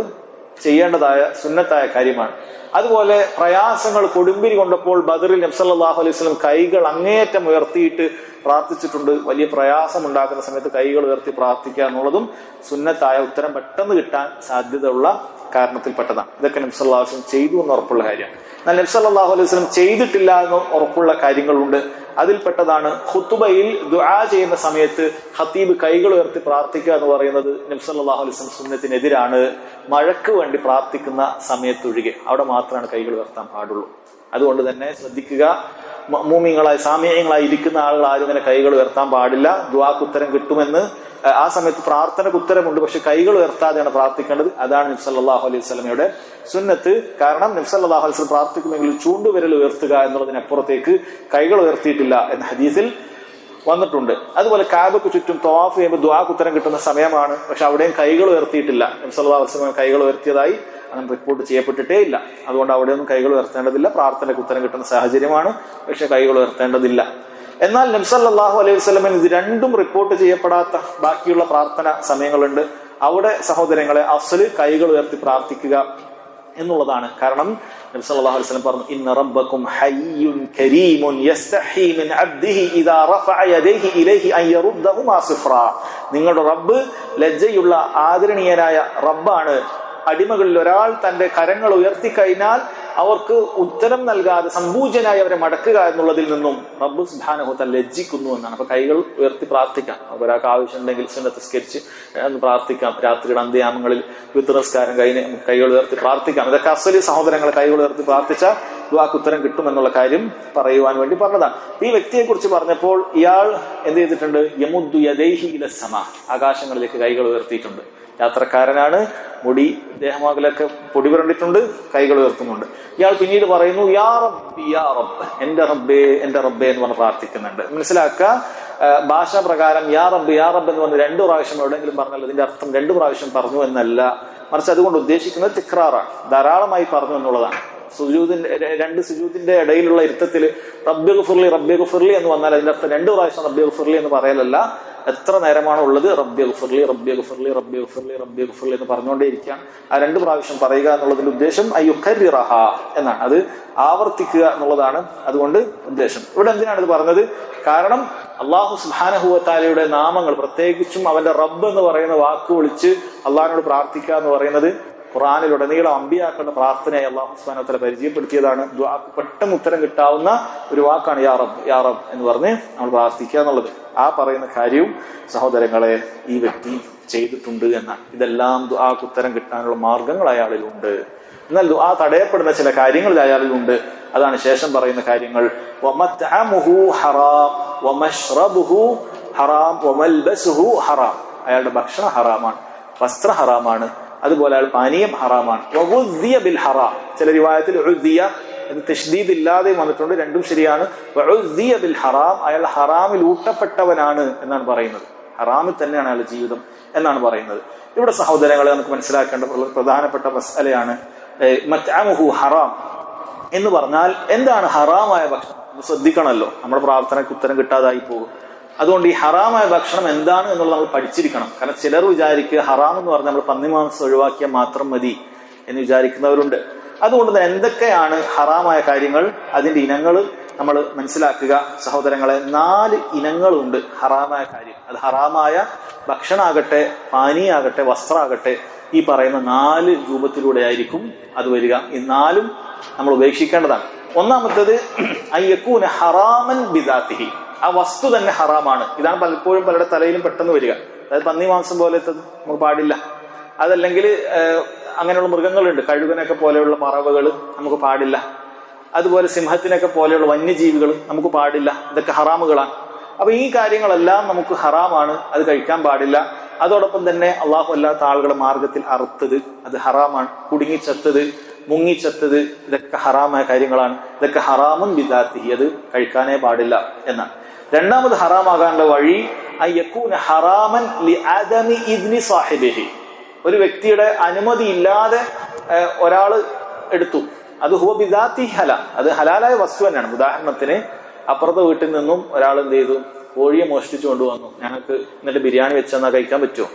ചെയ്യേണ്ടതായ സുന്നത്തായ കാര്യമാണ്. അതുപോലെ പ്രയാസങ്ങൾ കൊടുമ്പിരി കൊണ്ടപ്പോൾ ബദറിൽ നബ്സല്ലാഹു അലൈഹി സ്വലം കൈകൾ അങ്ങേയറ്റം ഉയർത്തിയിട്ട് പ്രാർത്ഥിച്ചിട്ടുണ്ട്. വലിയ പ്രയാസം ഉണ്ടാക്കുന്ന സമയത്ത് കൈകൾ ഉയർത്തി പ്രാർത്ഥിക്കുക എന്നുള്ളതും സുന്നത്തായ ഉത്തരം പെട്ടെന്ന് കിട്ടാൻ സാധ്യതയുള്ള കാരണത്തിൽപ്പെട്ടതാണ്. ഇതൊക്കെ നബ്സല്ലാഹു വസ്ലം ചെയ്തു എന്ന് ഉറപ്പുള്ള കാര്യമാണ്. എന്നാൽ നബ്സല്ലാഹു അലൈഹി വസ്ലം ചെയ്തിട്ടില്ല എന്ന് ഉറപ്പുള്ള കാര്യങ്ങളുണ്ട്. അതിൽപ്പെട്ടതാണ് ഹുത്തുബയിൽ ദുആ ചെയ്യുന്ന സമയത്ത് ഹത്തീബ് കൈകൾ ഉയർത്തി പ്രാർത്ഥിക്കുക എന്ന് പറയുന്നത് നബ്സല്ലാഹു അലൈഹി സുന്നത്തിനെതിരാണ്. മഴക്ക് വേണ്ടി പ്രാർത്ഥിക്കുന്ന സമയത്തൊഴികെ അവിടെ മാത്രമാണ് കൈകൾ ഉയർത്താൻ പാടുള്ളൂ. അതുകൊണ്ട് തന്നെ ശ്രദ്ധിക്കുക മൂമിങ്ങളായി സാമ്യങ്ങളായി ഇരിക്കുന്ന ആളുകൾ ആരും ഇങ്ങനെ കൈകൾ ഉയർത്താൻ പാടില്ല. ദുവാക്ക് ഉത്തരം കിട്ടുമെന്ന് ആ സമയത്ത് പ്രാർത്ഥനക്ക് ഉത്തരമുണ്ട്. പക്ഷെ കൈകൾ ഉയർത്താതെയാണ് പ്രാർത്ഥിക്കേണ്ടത്. അതാണ് നിബ്സല്ലാഹു അലൈഹി സ്വലമയുടെ സുന്നത്ത്. കാരണം നിബ്സല്ലാഹു അലൈഹി സ്വലം പ്രാർത്ഥിക്കുമെങ്കിൽ ചൂണ്ടുവിരൽ ഉയർത്തുക എന്നുള്ളതിനപ്പുറത്തേക്ക് കൈകൾ ഉയർത്തിയിട്ടില്ല എന്ന ഹദീസിൽ വന്നിട്ടുണ്ട്. അതുപോലെ കാബക്ക് ചുറ്റും തവാഫ് ചെയ്യുമ്പോൾ ദ്വാക്ക് ഉത്തരം കിട്ടുന്ന സമയമാണ്. പക്ഷെ അവിടെയും കൈകൾ ഉയർത്തിയിട്ടില്ല. നബ്സല്ലാഹു അലൈഹി സ്വലം കൈകൾ ഉയർത്തിയതായി അങ്ങനെ റിപ്പോർട്ട് ചെയ്യപ്പെട്ടിട്ടേ ഇല്ല. അതുകൊണ്ട് അവിടെയൊന്നും കൈകൾ ഉയർത്തേണ്ടതില്ല. പ്രാർത്ഥനയ്ക്ക് ഉത്തരം കിട്ടുന്ന സാഹചര്യമാണ്. പക്ഷെ കൈകൾ ഉയർത്തേണ്ടതില്ല. എന്നാൽ നബ്സല്ലാഹു അലൈഹി വസ്ലമിന് ഇത് രണ്ടും റിപ്പോർട്ട് ചെയ്യപ്പെടാത്ത ബാക്കിയുള്ള പ്രാർത്ഥന സമയങ്ങളുണ്ട്. അവിടെ സഹോദരങ്ങളെ അസൽ കൈകൾ ഉയർത്തി പ്രാർത്ഥിക്കുക എന്നുള്ളതാണ്. കാരണം നബി സല്ലല്ലാഹു അലൈഹി വസല്ലം പറഞ്ഞു ഇന്ന റബ്ബക്കും ഹയ്യുൻ കരീമുൻ യസ്തഹി മിൻ അബ്ദിഹി ഇദാ റഫഅ യദൈഹി ഇലൈഹി അൻ നിങ്ങളുടെ റബ്ബ് ലജ്ജയുള്ള ആദരണീയനായ റബ്ബാണ്. അടിമകളിൽ ഒരാൾ തന്റെ കരങ്ങൾ ഉയർത്തി കഴിഞ്ഞാൽ അവർക്ക് ഉത്തരം നൽകാതെ സമ്പൂജനായി അവരെ മടക്കുക എന്നുള്ളതിൽ നിന്നും റബ്ബ് സുബാനഹുത്ത ലജ്ജിക്കുന്നു എന്നാണ്. അപ്പൊ കൈകൾ ഉയർത്തി പ്രാർത്ഥിക്കാം. അപ്പൊ ഒരാൾക്ക് ആവശ്യമുണ്ടെങ്കിൽ സുന്നത്തസ്കരിച്ച് പ്രാർത്ഥിക്കാം. രാത്രിയുടെ അന്ത്യാമങ്ങളിൽ വിത്തനസ്കാരം കൈ കൈകൾ ഉയർത്തി പ്രാർത്ഥിക്കാം. ഇതൊക്കെ അസലി സഹോദരങ്ങളെ കൈകൾ ഉയർത്തി പ്രാർത്ഥിച്ചാൽ ദുവാക്ക് ഉത്തരം കിട്ടുമെന്നുള്ള കാര്യം പറയുവാൻ വേണ്ടി പറഞ്ഞതാണ്. ഈ വ്യക്തിയെ കുറിച്ച് പറഞ്ഞപ്പോൾ ഇയാൾ എന്ത് ചെയ്തിട്ടുണ്ട്? യമുദ്ദു യദേഹി ഇലസമ ആകാശങ്ങളിലേക്ക് കൈകൾ ഉയർത്തിയിട്ടുണ്ട്. യാത്രക്കാരനാണ്. മുടി ദേഹമാകലൊക്കെ പൊടി പുരണ്ടിട്ടുണ്ട് കൈകൾ ഉയർത്തുന്നുണ്ട്. ഇയാൾ പിന്നീട് പറയുന്നു യാ റബ്ബി യാ റബ്ബ് എന്റെ റബ്ബേ എന്റെ റബ്ബേ എന്ന് പറഞ്ഞ് പ്രാർത്ഥിക്കുന്നുണ്ട്. മനസ്സിലാക്കുക ഭാഷാ പ്രകാരം യാ റബ്ബ് യാ റബ്ബ് എന്ന് പറഞ്ഞ് രണ്ടു പ്രാവശ്യം എവിടെയെങ്കിലും പറഞ്ഞാൽ ഇതിന്റെ അർത്ഥം രണ്ടു പ്രാവശ്യം പറഞ്ഞു എന്നല്ല. മറിച്ച് അതുകൊണ്ട് ഉദ്ദേശിക്കുന്നത് തിക്രാറാണ്. ധാരാളമായി പറഞ്ഞു എന്നുള്ളതാണ്. സുജൂദിന്റെ രണ്ട് സുജൂദിന്റെ ഇടയിലുള്ള ഇരുത്തത്തിൽ റബ്ബി ഗുഫുർലി റബ്ബി ഗുഫുർലി എന്ന് വന്നാൽ അതിന്റെ അർത്ഥം രണ്ടു പ്രാവശ്യം റബ്ബി ഗുഫുർലി എന്ന് പറയലല്ല. എത്ര നേരമാണ് ഉള്ളത് റബ്ബി ഗുഫുർലി റബ്ബി ഗുഫുർലി റബ്ബി ഗുഫുർലി റബ്ബി ഗുഫുർലി എന്ന് പറഞ്ഞുകൊണ്ടേയിരിക്കുകയാണ്. ആ രണ്ട് പ്രാവശ്യം പറയുക എന്നുള്ളതിന്റെ ഉദ്ദേശം അയ്യുഖരിറഹ എന്നാണ്. അത് ആവർത്തിക്കുക എന്നുള്ളതാണ് അതുകൊണ്ട് ഉദ്ദേശം. ഇവിടെ എന്തിനാണ് ഇത് പറഞ്ഞത്? കാരണം അള്ളാഹു സുബാനഹുവത്താലയുടെ നാമങ്ങൾ പ്രത്യേകിച്ചും അവന്റെ റബ്ബ് എന്ന് പറയുന്ന വാക്ക് വിളിച്ച് അള്ളാഹിനോട് പ്രാർത്ഥിക്കുക എന്ന് പറയുന്നത് ഖുറാനിലുടനീളം അമ്പിയാക്കളുടെ പ്രാർത്ഥനയായി അള്ളാഹു സുബാനത്തല പരിചയപ്പെടുത്തിയതാണ്. പെട്ടെന്ന് ഉത്തരം കിട്ടാവുന്ന ഒരു വാക്കാണ് യാ റബ്ബ് യാ റബ് എന്ന് പറഞ്ഞ് നമ്മൾ പ്രാർത്ഥിക്കുക എന്നുള്ളത്. ആ പറയുന്ന കാര്യവും സഹോദരങ്ങളെ ഈ വ്യക്തി ചെയ്തിട്ടുണ്ട് എന്ന ഇതെല്ലാം ദുആക്ക് ഉത്തരം കിട്ടാനുള്ള മാർഗങ്ങൾ അയാളിലുണ്ട്. എന്നാൽ ദുആ തടയപ്പെടുന്ന ചില കാര്യങ്ങൾ അയാളിലുണ്ട്. അതാണ് ശേഷം പറയുന്ന കാര്യങ്ങൾ. ഹറാം. അയാളുടെ ഭക്ഷണം ഹറാമാണ് വസ്ത്ര ഹറാമാണ്. അതുപോലെ അയാൾ പാനീയം ഹറാമാണ്. ബിൽ ഹറാം. ചില റിവായത്തിൽ ഉദ്ദിയ എന്ന് വന്നിട്ടുണ്ട് രണ്ടും ശരിയാണ്. ബിൽ ഹറാം അയാൾ ഹറാമിൽ ഊട്ടപ്പെട്ടവനാണ് എന്നാണ് പറയുന്നത്. ഹറാമിൽ തന്നെയാണ് അയാളുടെ ജീവിതം എന്നാണ് പറയുന്നത്. ഇവിടെ സഹോദരങ്ങളെ നമുക്ക് മനസ്സിലാക്കേണ്ട പ്രധാനപ്പെട്ട മസലയാണ് മറ്റാമുഹു ഹറാം. എന്ന് പറഞ്ഞാൽ എന്താണ് ഹറാമായ ഭക്ഷണം? ശ്രദ്ധിക്കണമല്ലോ. നമ്മുടെ പ്രാർത്ഥനയ്ക്ക് ഉത്തരം കിട്ടാതായി പോകും. അതുകൊണ്ട് ഈ ഹറാമായ ഭക്ഷണം എന്താണ് എന്നുള്ളത് നമ്മൾ പഠിച്ചിരിക്കണം. കാരണം ചിലർ വിചാരിക്കുക ഹറാം എന്ന് പറഞ്ഞാൽ നമ്മൾ പന്നി മാംസം ഒഴിവാക്കിയാൽ മാത്രം മതി എന്ന് വിചാരിക്കുന്നവരുണ്ട്. അതുകൊണ്ട് തന്നെ എന്തൊക്കെയാണ് ഹറാമായ കാര്യങ്ങൾ? അതിന്റെ ഇനങ്ങൾ നമ്മൾ മനസ്സിലാക്കുക. സഹോദരങ്ങളെ നാല് ഇനങ്ങളുണ്ട് ഹറാമായ കാര്യം. അത് ഹറാമായ ഭക്ഷണമാകട്ടെ പാനീയാകട്ടെ വസ്ത്രമാകട്ടെ ഈ പറയുന്ന നാല് രൂപത്തിലൂടെ ആയിരിക്കും അത് വരിക. ഈ നാലും നമ്മൾ ഉപേക്ഷിക്കേണ്ടതാണ്. ഒന്നാമത്തേത് അയ്യക്കൂന ഹറാമൻ ബിദാത്തിഹി. ആ വസ്തു തന്നെ ഹറാമാണ്. ഇതാണ് പലപ്പോഴും പലരുടെ തലയിലും പെട്ടെന്ന് വരിക. അതായത് പന്നി മാംസം പോലത്തെ നമുക്ക് പാടില്ല. അതല്ലെങ്കിൽ അങ്ങനെയുള്ള മൃഗങ്ങളുണ്ട്. കഴുകനൊക്കെ പോലെയുള്ള പറവകൾ നമുക്ക് പാടില്ല. അതുപോലെ സിംഹത്തിനൊക്കെ പോലെയുള്ള വന്യജീവികൾ നമുക്ക് പാടില്ല. ഇതൊക്കെ ഹറാമുകളാണ്. അപ്പൊ ഈ കാര്യങ്ങളെല്ലാം നമുക്ക് ഹറാമാണ്. അത് കഴിക്കാൻ പാടില്ല. അതോടൊപ്പം തന്നെ അള്ളാഹു അല്ലാത്ത ആളുകളുടെ മാർഗത്തിൽ അറുത്തത്. അത് ഹറാമാണ്. കുടുങ്ങിച്ചത്തത് മുങ്ങിച്ചത്തത് ഇതൊക്കെ ഹറാമായ കാര്യങ്ങളാണ്. ഇതൊക്കെ ഹറാമും വിദാത്തി അത് കഴിക്കാനേ പാടില്ല എന്നാണ്. രണ്ടാമത് ഹറാമാകാനുള്ള വഴി ഹറാമൻ ഇദ്നി സാഹിബിഹി. ഒരു വ്യക്തിയുടെ അനുമതി ഇല്ലാതെ ഒരാൾ എടുത്തു. അത് ഹുവ ബിദാത്തി ഹല. അത് ഹലാലായ വസ്തു തന്നെയാണ്. ഉദാഹരണത്തിന് അപ്പുറത്തെ വീട്ടിൽ നിന്നും ഒരാൾ എന്ത് ചെയ്തു? കോഴിയെ മോഷ്ടിച്ചു കൊണ്ടുവന്നു. ഞങ്ങൾക്ക് എന്നിട്ട് ബിരിയാണി വെച്ചെന്നാ കഴിക്കാൻ പറ്റുമോ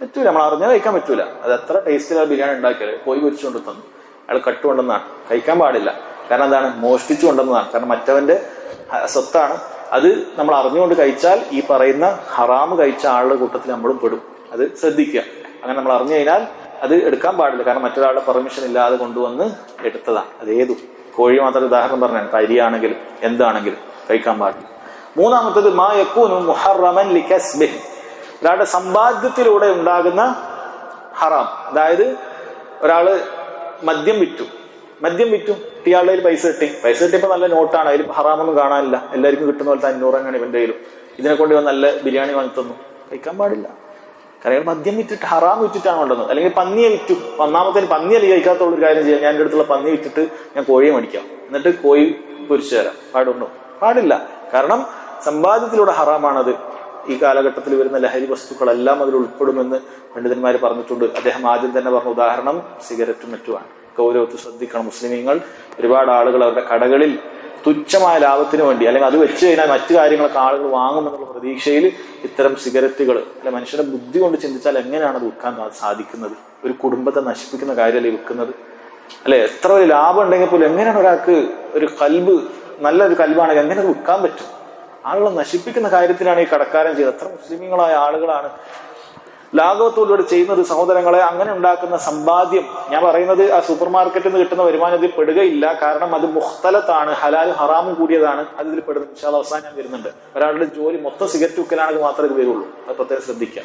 പറ്റൂല. നമ്മൾ അറിഞ്ഞാൽ കഴിക്കാൻ പറ്റൂല. അത് എത്ര ടേസ്റ്റിലാണ് ബിരിയാണി ഉണ്ടാക്കിയത്. കോഴി പൊരിച്ചുകൊണ്ട് തന്നു അയാൾ കട്ടുകൊണ്ടെന്നാണ്. കഴിക്കാൻ പാടില്ല. കാരണം എന്താണ്? മോഷ്ടിച്ചു കൊണ്ടെന്നതാണ് കാരണം മറ്റവന്റെ സ്വത്താണ്. അത് നമ്മൾ അറിഞ്ഞുകൊണ്ട് കഴിച്ചാൽ ഈ പറയുന്ന ഹറാമ് കഴിച്ച ആളുടെ കൂട്ടത്തിൽ നമ്മളും പെടും. അത് ശ്രദ്ധിക്കുക. അങ്ങനെ നമ്മൾ അറിഞ്ഞു കഴിഞ്ഞാൽ അത് എടുക്കാൻ പാടില്ല. കാരണം മറ്റൊരാളുടെ പെർമിഷൻ ഇല്ലാതെ കൊണ്ടുവന്ന് എടുത്തതാണ് അത് കോഴി മാത്രം ഉദാഹരണം പറഞ്ഞാൽ അരിയാണെങ്കിലും എന്താണെങ്കിലും കഴിക്കാൻ പാടില്ല. മൂന്നാമത്തത് മാ യക്കൂനു മുഹറമൻ ഒരാളുടെ സമ്പാദ്യത്തിലൂടെ ഉണ്ടാകുന്ന ഹറാം. അതായത് ഒരാൾ മദ്യം വിറ്റു. മദ്യം വിറ്റു. ഇയാളുടെ കയ്യിൽ പൈസ കിട്ടി. പൈസ കിട്ടിയപ്പോ നല്ല നോട്ടാണ്. അതിൽ ഹറാമൊന്നും കാണാനില്ല. എല്ലാവർക്കും കിട്ടുന്ന പോലത്തെ അഞ്ഞൂറങ്ങാണ് ഇവന്റെ കയ്യിലും. ഇതിനെ കൊണ്ട് ഇവൻ നല്ല ബിരിയാണി വാങ്ങി തന്നു. കഴിക്കാൻ പാടില്ല. കാരണം മദ്യം വിറ്റിട്ട് ഹറാം വിറ്റിട്ടാണ് കൊണ്ടുവന്നത്. അല്ലെങ്കിൽ പന്നിയെ വിറ്റു. ഒന്നാമത്തെ പന്നിയല്ല കഴിക്കാത്തുള്ള ഒരു കാര്യം ചെയ്യാം. ഞാൻ എന്റെ അടുത്തുള്ള പന്നി വിറ്റിട്ട് ഞാൻ കോഴിയെ മേടിക്കാം. എന്നിട്ട് കോഴി പൊരിച്ചു തരാം. പാടുണ്ടോ? പാടില്ല. കാരണം സമ്പാദ്യത്തിലൂടെ ഹറാമാണത്. ഈ കാലഘട്ടത്തിൽ വരുന്ന ലഹരി വസ്തുക്കളെല്ലാം അതിൽ ഉൾപ്പെടുമെന്ന് പണ്ഡിതന്മാർ പറഞ്ഞിട്ടുണ്ട്. അദ്ദേഹം ആദ്യം തന്നെ പറഞ്ഞ ഉദാഹരണം സിഗരറ്റും മറ്റുമാണ്. ഗൗരവത്തിൽ ശ്രദ്ധിക്കണം. മുസ്ലിമീങ്ങൾ ഒരുപാട് ആളുകൾ അവരുടെ കടകളിൽ തുച്ഛമായ ലാഭത്തിന് വേണ്ടി അല്ലെങ്കിൽ അത് വെച്ച് കഴിഞ്ഞാൽ മറ്റു കാര്യങ്ങളൊക്കെ ആളുകൾ വാങ്ങുമെന്നുള്ള പ്രതീക്ഷയിൽ ഇത്തരം സിഗരറ്റുകൾ അല്ലെ മനുഷ്യന്റെ ബുദ്ധി കൊണ്ട് ചിന്തിച്ചാൽ എങ്ങനെയാണ് അത് വിൽക്കാൻ സാധിക്കുന്നത്? ഒരു കുടുംബത്തെ നശിപ്പിക്കുന്ന കാര്യമല്ലേ വിൽക്കുന്നത്? അല്ലെ എത്ര ഒരു ലാഭം ഉണ്ടെങ്കിൽ പോലും എങ്ങനെയാണ് ഒരാൾക്ക് ഒരു കൽബ് നല്ലൊരു കൽബാണെങ്കിൽ എങ്ങനെ അത് വിൽക്കാൻ പറ്റും? ആളുകളെ നശിപ്പിക്കുന്ന കാര്യത്തിലാണ് ഈ കടക്കാരൻ ചെയ്തത്. എത്ര മുസ്ലിമീങ്ങളായ ആളുകളാണ് ലാഘവത്തോടുകൂടി ചെയ്യുന്നത് സഹോദരങ്ങളെ അങ്ങനെ ഉണ്ടാക്കുന്ന സമ്പാദ്യം ഞാൻ പറയുന്നത് ആ സൂപ്പർ മാർക്കറ്റിൽ നിന്ന് കിട്ടുന്ന വരുമാനത്തിൽ പെടുകയില്ല. കാരണം അത് മുഖ്തലത്താണ് ഹലാലും ഹറാമും കൂടിയതാണ്. അതിൽ പെടുന്നത് വിശാല അത് അവസാനം ഞാൻ വരുന്നുണ്ട്. ഒരാളുടെ ജോലി മൊത്തം സിഗരറ്റ് വിൽക്കലാണെങ്കിൽ മാത്രമേ ഇത് വരുള്ളൂ. അത് പ്രത്യേകം ശ്രദ്ധിക്കാം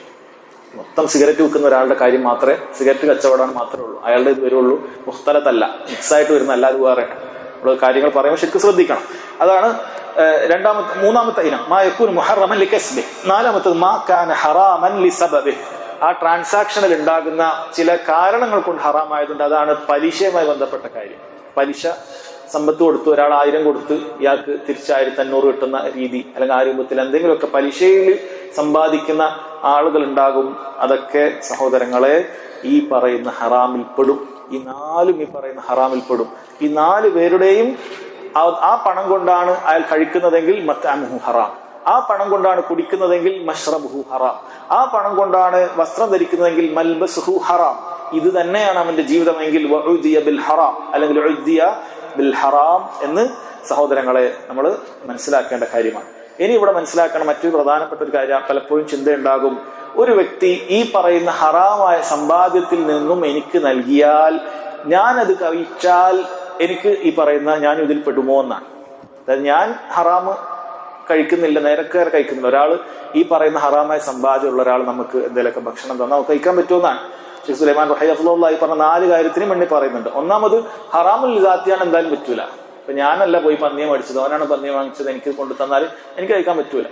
മൊത്തം സിഗരറ്റ് വിൽക്കുന്ന ഒരാളുടെ കാര്യം മാത്രമേ സിഗരറ്റ് കച്ചവടമാണ് മാത്രമേ ഉള്ളൂ. അയാളുടെ ഇത് വരുള്ളൂ. മുഖ്തലത്തല്ല. മിക്സ് ആയിട്ട് വരുന്ന അല്ലാതെ വേറെ. നമ്മൾ കാര്യങ്ങൾ പറയുമ്പോൾ ശരിക്കും ശ്രദ്ധിക്കണം. അതാണ് രണ്ടാമത്തെ മൂന്നാമത്തെ ഇനം. മാ യക്കൂൻ മുഹറമൻ ലി കസ്ബി നാലാമത്തത് മാ കാന ഹറാമൻ ലി സബബി ആ ട്രാൻസാക്ഷനിൽ ഉണ്ടാകുന്ന ചില കാരണങ്ങൾ കൊണ്ട് ഹറാമായതുകൊണ്ട് അതാണ് പലിശയുമായി ബന്ധപ്പെട്ട കാര്യം. പലിശ സമ്പത്ത് കൊടുത്ത് ഒരാൾ ആയിരം കൊടുത്ത് ഇയാൾക്ക് തിരിച്ചായിരത്തി അഞ്ഞൂറ് കിട്ടുന്ന രീതി അല്ലെങ്കിൽ ആ എന്തെങ്കിലുമൊക്കെ പലിശയിൽ സമ്പാദിക്കുന്ന ആളുകൾ ഉണ്ടാകും അതൊക്കെ സഹോദരങ്ങളെ ഈ പറയുന്ന ഹറാമിൽ പെടും. ഈ നാലും ഈ പറയുന്ന ഹറാമിൽ പെടും. ഈ നാല് പേരുടെയും ആ പണം കൊണ്ടാണ് അയാൾ കഴിക്കുന്നതെങ്കിൽ മറ്റാമുഹു ഹറാം. ആ പണം കൊണ്ടാണ് കുടിക്കുന്നതെങ്കിൽ മഷ്റബുഹു ഹറാം. ആ പണം കൊണ്ടാണ് വസ്ത്രം ധരിക്കുന്നതെങ്കിൽ മൽബസുഹു ഹറാം. ഇത് തന്നെയാണ് അവന്റെ ജീവിതമെങ്കിൽ ബിൽ ഹറാം അല്ലെങ്കിൽ ബിൽ ഹറാം എന്ന് സഹോദരങ്ങളെ നമ്മൾ മനസ്സിലാക്കേണ്ട കാര്യമാണ്. ഇനി ഇവിടെ മനസ്സിലാക്കണം മറ്റൊരു പ്രധാനപ്പെട്ട ഒരു കാര്യം. പലപ്പോഴും ചിന്തയുണ്ടാകും. ഒരു വ്യക്തി ഈ പറയുന്ന ഹറാമായ സമ്പാദ്യത്തിൽ നിന്നും എനിക്ക് നൽകിയാൽ അത് കഴിച്ചാൽ എനിക്ക് ഈ പറയുന്ന ഞാൻ ഇതിൽ പെടുമോ എന്നാണ്. ഞാൻ ഹറാമ് കഴിക്കുന്നില്ല നേരക്കേറെ കഴിക്കുന്നില്ല. ഒരാൾ ഈ പറയുന്ന ഹറാമായ സമ്പാദ്യമുള്ള ഒരാൾ നമുക്ക് എന്തെങ്കിലുമൊക്കെ ഭക്ഷണം തന്നാൽ നമുക്ക് കഴിക്കാൻ പറ്റുമെന്നാണ്. ഷെയ്ഖ് സുലൈമാൻ റഹൈഫുള്ള ഈ പറഞ്ഞ നാല് കാര്യത്തിനും വേണ്ടി പറയുന്നുണ്ട്. ഒന്നാമത് ഹറാമുൽ ഇതാത്തിയാണ് എന്തായാലും പറ്റൂല. ഇപ്പൊ ഞാനല്ല പോയി പന്നിയെ മേടിച്ചത് അവനാണ് പന്നിയെ വാങ്ങിച്ചത് എനിക്ക് കൊണ്ടു തന്നാൽ എനിക്ക് കഴിക്കാൻ പറ്റൂല.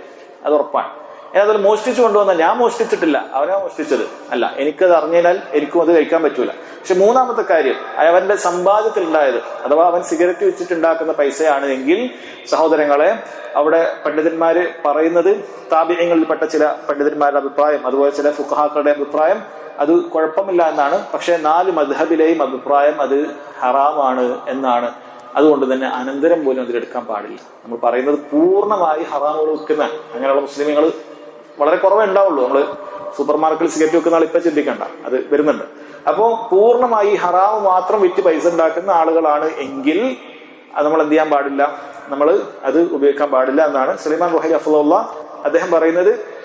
അത് ഉറപ്പാണ്. ഏതായാലും മോഷ്ടിച്ചു കൊണ്ടുവന്നാൽ ഞാൻ മോഷ്ടിച്ചിട്ടില്ല. അവനാ മോഷ്ടിച്ചത്. അല്ല എനിക്കത് അറിഞ്ഞാൽ എനിക്കും അത് കഴിക്കാൻ പറ്റൂല. പക്ഷെ മൂന്നാമത്തെ കാര്യം അവന്റെ സമ്പാദ്യത്തിൽ ഉണ്ടായത് അഥവാ അവൻ സിഗരറ്റ് വെച്ചിട്ടുണ്ടാക്കുന്ന പൈസയാണ് എങ്കിൽ സഹോദരങ്ങളെ അവിടെ പണ്ഡിതന്മാര് പറയുന്നത് താപിയങ്ങളിൽപ്പെട്ട ചില പണ്ഡിതന്മാരുടെ അഭിപ്രായം അതുപോലെ ചില ഫുഖഹാക്കളുടെ അഭിപ്രായം അത് കുഴപ്പമില്ല എന്നാണ്. പക്ഷെ നാല് മദ്ഹബിലെയും അഭിപ്രായം അത് ഹറാമാണ് എന്നാണ്. അതുകൊണ്ട് തന്നെ അനന്തരം പോലും അതിലെടുക്കാൻ പാടില്ല. നമ്മൾ പറയുന്നത് പൂർണമായി ഹറാമുകൾ വെക്കുന്ന അങ്ങനെയുള്ള മുസ്ലിമുകൾ വളരെ കുറവേ ഉണ്ടാവുള്ളൂ. നമ്മൾ സൂപ്പർ മാർക്കറ്റിൽ സിഗരറ്റ് വെക്കുന്ന ആൾ ഇപ്പൊ ചിന്തിക്കണ്ട. അത് വരുന്നുണ്ട്. അപ്പോ പൂർണമായി ഹറാവ് മാത്രം വിറ്റ് പൈസ ഉണ്ടാക്കുന്ന ആളുകളാണ് എങ്കിൽ അത് നമ്മൾ എന്ത് ചെയ്യാൻ പാടില്ല? നമ്മൾ അത് ഉപയോഗിക്കാൻ പാടില്ല എന്നാണ് സലീമാൻ റുഹൈ അഫ്ലുള്ള അദ്ദേഹം പറയുന്നത്.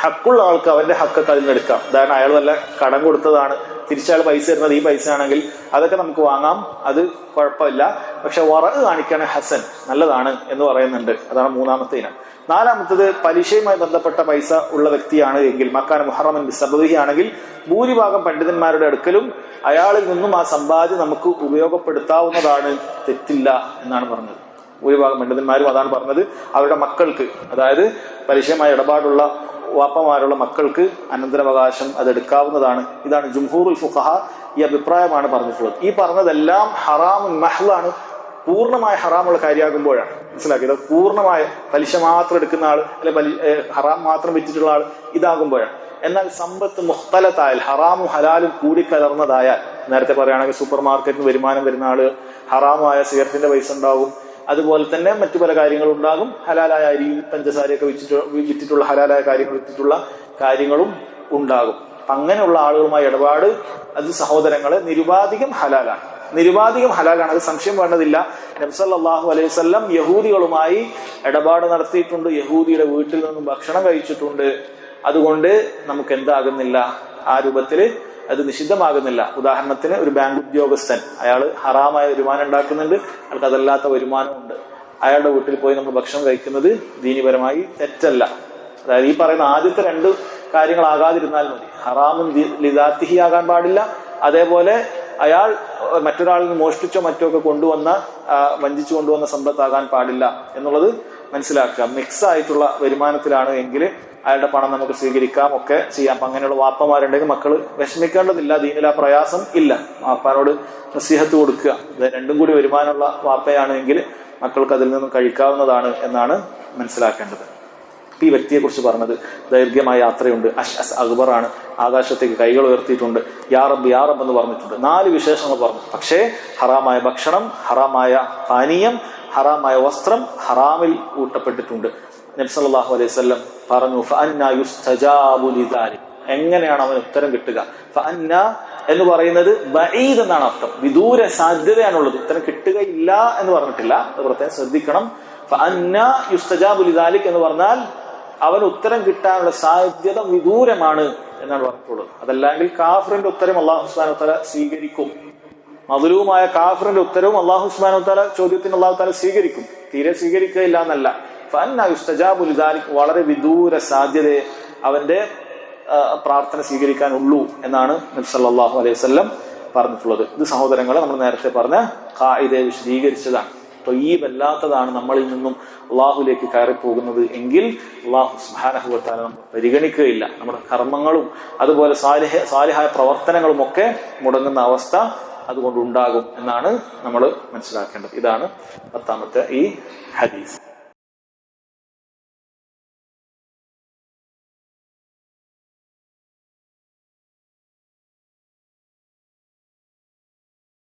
ഹക്കുള്ള ആൾക്ക് അവന്റെ ഹക്കൊക്കെ അതിൽ നിന്ന് എടുക്കാം. ഉദാഹരണം അയാൾ വല്ല കടം കൊടുത്തതാണ്. തിരിച്ചയാൾ പൈസ തരുന്നത് ഈ പൈസ ആണെങ്കിൽ അതൊക്കെ നമുക്ക് വാങ്ങാം. അത് കുഴപ്പമില്ല. പക്ഷെ വറക് കാണിക്കാണ് ഹസൻ നല്ലതാണ് എന്ന് പറയുന്നുണ്ട്. അതാണ് മൂന്നാമത്തെ ഇനം. നാലാമത്തത് പലിശയുമായി ബന്ധപ്പെട്ട പൈസ ഉള്ള വ്യക്തിയാണ് എങ്കിൽ മക്കാൻ മുഹറമൻ ബിസബഹി ആണെങ്കിൽ ഭൂരിഭാഗം പണ്ഡിതന്മാരുടെ അടുക്കലും അയാളിൽ നിന്നും ആ സമ്പാദ്യം നമുക്ക് ഉപയോഗപ്പെടുത്താവുന്നതാണ്. തെറ്റില്ല എന്നാണ് പറഞ്ഞത്. ഭൂരിഭാഗം പണ്ഡിതന്മാരും അതാണ് പറഞ്ഞത്. അവരുടെ മക്കൾക്ക് അതായത് പലിശയുമായി ഇടപാടുള്ള വാപ്പമാരുള്ള മക്കൾക്ക് അനന്തരാവകാശം അത് എടുക്കാവുന്നതാണ് ഇതാണ് ജുംഹൂറുൽ ഫുഖഹ ഈ അഭിപ്രായമാണ് പറഞ്ഞിട്ടുള്ളത്. ഈ പറഞ്ഞതെല്ലാം ഹറാമുൻ മഹ്ലാണ് പൂർണമായ ഹറാമുള്ള കാര്യമാകുമ്പോഴാണ്. മനസ്സിലാക്കിയത്? പൂർണമായ പലിശ മാത്രം എടുക്കുന്ന ആൾ അല്ലെ പലി ഹറാം മാത്രം വെച്ചിട്ടുള്ള ആൾ ഇതാകുമ്പോഴാണ്. എന്നാൽ സമ്പത്ത് മുഖ്തലത്തായാൽ ഹറാമും ഹലാലും കൂടിക്കലർന്നതായാൽ നേരത്തെ പറയുകയാണെങ്കിൽ സൂപ്പർ മാർക്കറ്റിന് വരുമാനം വരുന്ന ആൾ ഹറാമായ സിഗരറ്റിന്റെ പൈസ ഉണ്ടാകും അതുപോലെ തന്നെ മറ്റു പല കാര്യങ്ങളും ഉണ്ടാകും ഹലാലായ അരി പഞ്ചസാരയൊക്കെ വിറ്റിട്ട് വിറ്റിട്ടുള്ള ഹലാലായ കാര്യങ്ങൾ വിറ്റിട്ടുള്ള കാര്യങ്ങളും ഉണ്ടാകും. അങ്ങനെയുള്ള ആളുകളുമായി ഇടപാട് അത് സഹോദരങ്ങളെ നിരുപാധികം ഹലാലാണ്. നിരുപാധികം ഹലാലാണ്. അത് സംശയം വേണ്ടതില്ല. നബ്സല്ലാഹു അലൈഹി സ്വല്ലം യഹൂദികളുമായി ഇടപാട് നടത്തിയിട്ടുണ്ട്. യഹൂദിയുടെ വീട്ടിൽ നിന്നും ഭക്ഷണം കഴിച്ചിട്ടുണ്ട്. അതുകൊണ്ട് നമുക്ക് എന്താകുന്നില്ല? ആ രൂപത്തിൽ അത് നിഷിദ്ധമാകുന്നില്ല. ഉദാഹരണത്തിന് ഒരു ബാങ്ക് ഉദ്യോഗസ്ഥൻ അയാൾ ഹറാമായ വരുമാനം ഉണ്ടാക്കുന്നുണ്ട് അയാൾക്ക് അതല്ലാത്ത വരുമാനമുണ്ട്. അയാളുടെ വീട്ടിൽ പോയി നമ്മൾ ഭക്ഷണം കഴിക്കുന്നത് ദീനിപരമായി തെറ്റല്ല. അതായത് ഈ പറയുന്ന ആദ്യത്തെ രണ്ട് കാര്യങ്ങളാകാതിരുന്നാൽ മതി. ഹറാമും ലിദാത്തിഹി ആകാൻ പാടില്ല. അതേപോലെ അയാൾ മറ്റൊരാളിൽ നിന്ന് മോഷ്ടിച്ചോ മറ്റോ ഒക്കെ കൊണ്ടുവന്ന വഞ്ചിച്ചു കൊണ്ടുവന്ന സമ്പത്താകാൻ പാടില്ല എന്നുള്ളത് മനസ്സിലാക്കുക. മിക്സ് ആയിട്ടുള്ള വരുമാനത്തിലാണ് എങ്കിൽ അയാളുടെ പണം നമുക്ക് സ്വീകരിക്കാം ഒക്കെ ചെയ്യാം. അപ്പൊ അങ്ങനെയുള്ള വാപ്പമാരുണ്ടെങ്കിൽ മക്കൾ വിഷമിക്കേണ്ടതില്ല ദീനിൽ ആ പ്രയാസം ഇല്ല. വാപ്പാനോട് നസീഹത്ത് കൊടുക്കുക. ഇത് രണ്ടും കൂടി വരുമാനമുള്ള വാപ്പയാണെങ്കിൽ മക്കൾക്ക് അതിൽ നിന്നും കഴിക്കാവുന്നതാണ് എന്നാണ് മനസ്സിലാക്കേണ്ടത്. ഈ വ്യക്തിയെ കുറിച്ച് പറഞ്ഞത് ദൈർഘ്യമായ യാത്രയുണ്ട്. അഷ് അസ് അക്ബറാണ്. ആകാശത്തേക്ക് കൈകൾ ഉയർത്തിയിട്ടുണ്ട്. യാറബ് യാറബ് എന്ന് പറഞ്ഞിട്ടുണ്ട്. നാല് വിശേഷങ്ങൾ പറഞ്ഞു. പക്ഷേ ഹറാമായ ഭക്ഷണം ഹറാമായ പാനീയം ഹറാമായ വസ്ത്രം ഹറാമിൽ ഊട്ടപ്പെട്ടിട്ടുണ്ട്. നബ്സല്ലാഹു അലൈഹി സ്വല്ലം പറഞ്ഞു. എങ്ങനെയാണ് അവന് ഉത്തരം കിട്ടുക? എന്ന് പറയുന്നത് ബഈദ് എന്നാണ് അർത്ഥം. വിദൂര സാധ്യതയാണുള്ളത്. ഉത്തരം കിട്ടുകയില്ല എന്ന് പറഞ്ഞിട്ടില്ല. അത് പ്രത്യേകം ശ്രദ്ധിക്കണം. എന്ന് പറഞ്ഞാൽ അവൻ ഉത്തരം കിട്ടാനുള്ള സാധ്യത വിദൂരമാണ് എന്നാണ് പറഞ്ഞിട്ടുള്ളത്. അതല്ലെങ്കിൽ കാഫറിന്റെ ഉത്തരം അള്ളാഹു സുബ്ഹാനഹു തല സ്വീകരിക്കും. മധുരവുമായ കാഫറിന്റെ ഉത്തരവും അള്ളാഹു സുബ്ഹാനഹു തല ചോദ്യത്തിന് അള്ളാഹു തല സ്വീകരിക്കും. തീരെ സ്വീകരിക്കുകയില്ല എന്നല്ല. വളരെ വിദൂര സാധ്യതയെ അവന്റെ പ്രാർത്ഥന പ്രാർത്ഥന സ്വീകരിക്കാനുള്ളൂ എന്നാണ് നബ്സല്ലാഹു അലൈഹി വസല്ലം പറഞ്ഞിട്ടുള്ളത്. ഇത് സഹോദരങ്ങളെ നമ്മൾ നേരത്തെ പറഞ്ഞ കായികയെ വിശദീകരിച്ചതാണ്. തൊയ്യീബ് അല്ലാത്തതാണ് നമ്മളിൽ നിന്നും അള്ളാഹുലേക്ക് കയറി പോകുന്നത് എങ്കിൽ അള്ളാഹു സുബാനഹുവത്താല നമ്മൾ പരിഗണിക്കുകയില്ല. നമ്മുടെ കർമ്മങ്ങളും അതുപോലെ സാലിഹ സാലിഹായ പ്രവർത്തനങ്ങളും ഒക്കെ മുടങ്ങുന്ന അവസ്ഥ അതുകൊണ്ട് ഉണ്ടാകും എന്നാണ് നമ്മൾ മനസ്സിലാക്കേണ്ടത്. ഇതാണ് പത്താമത്തെ ഈ ഹദീസ്.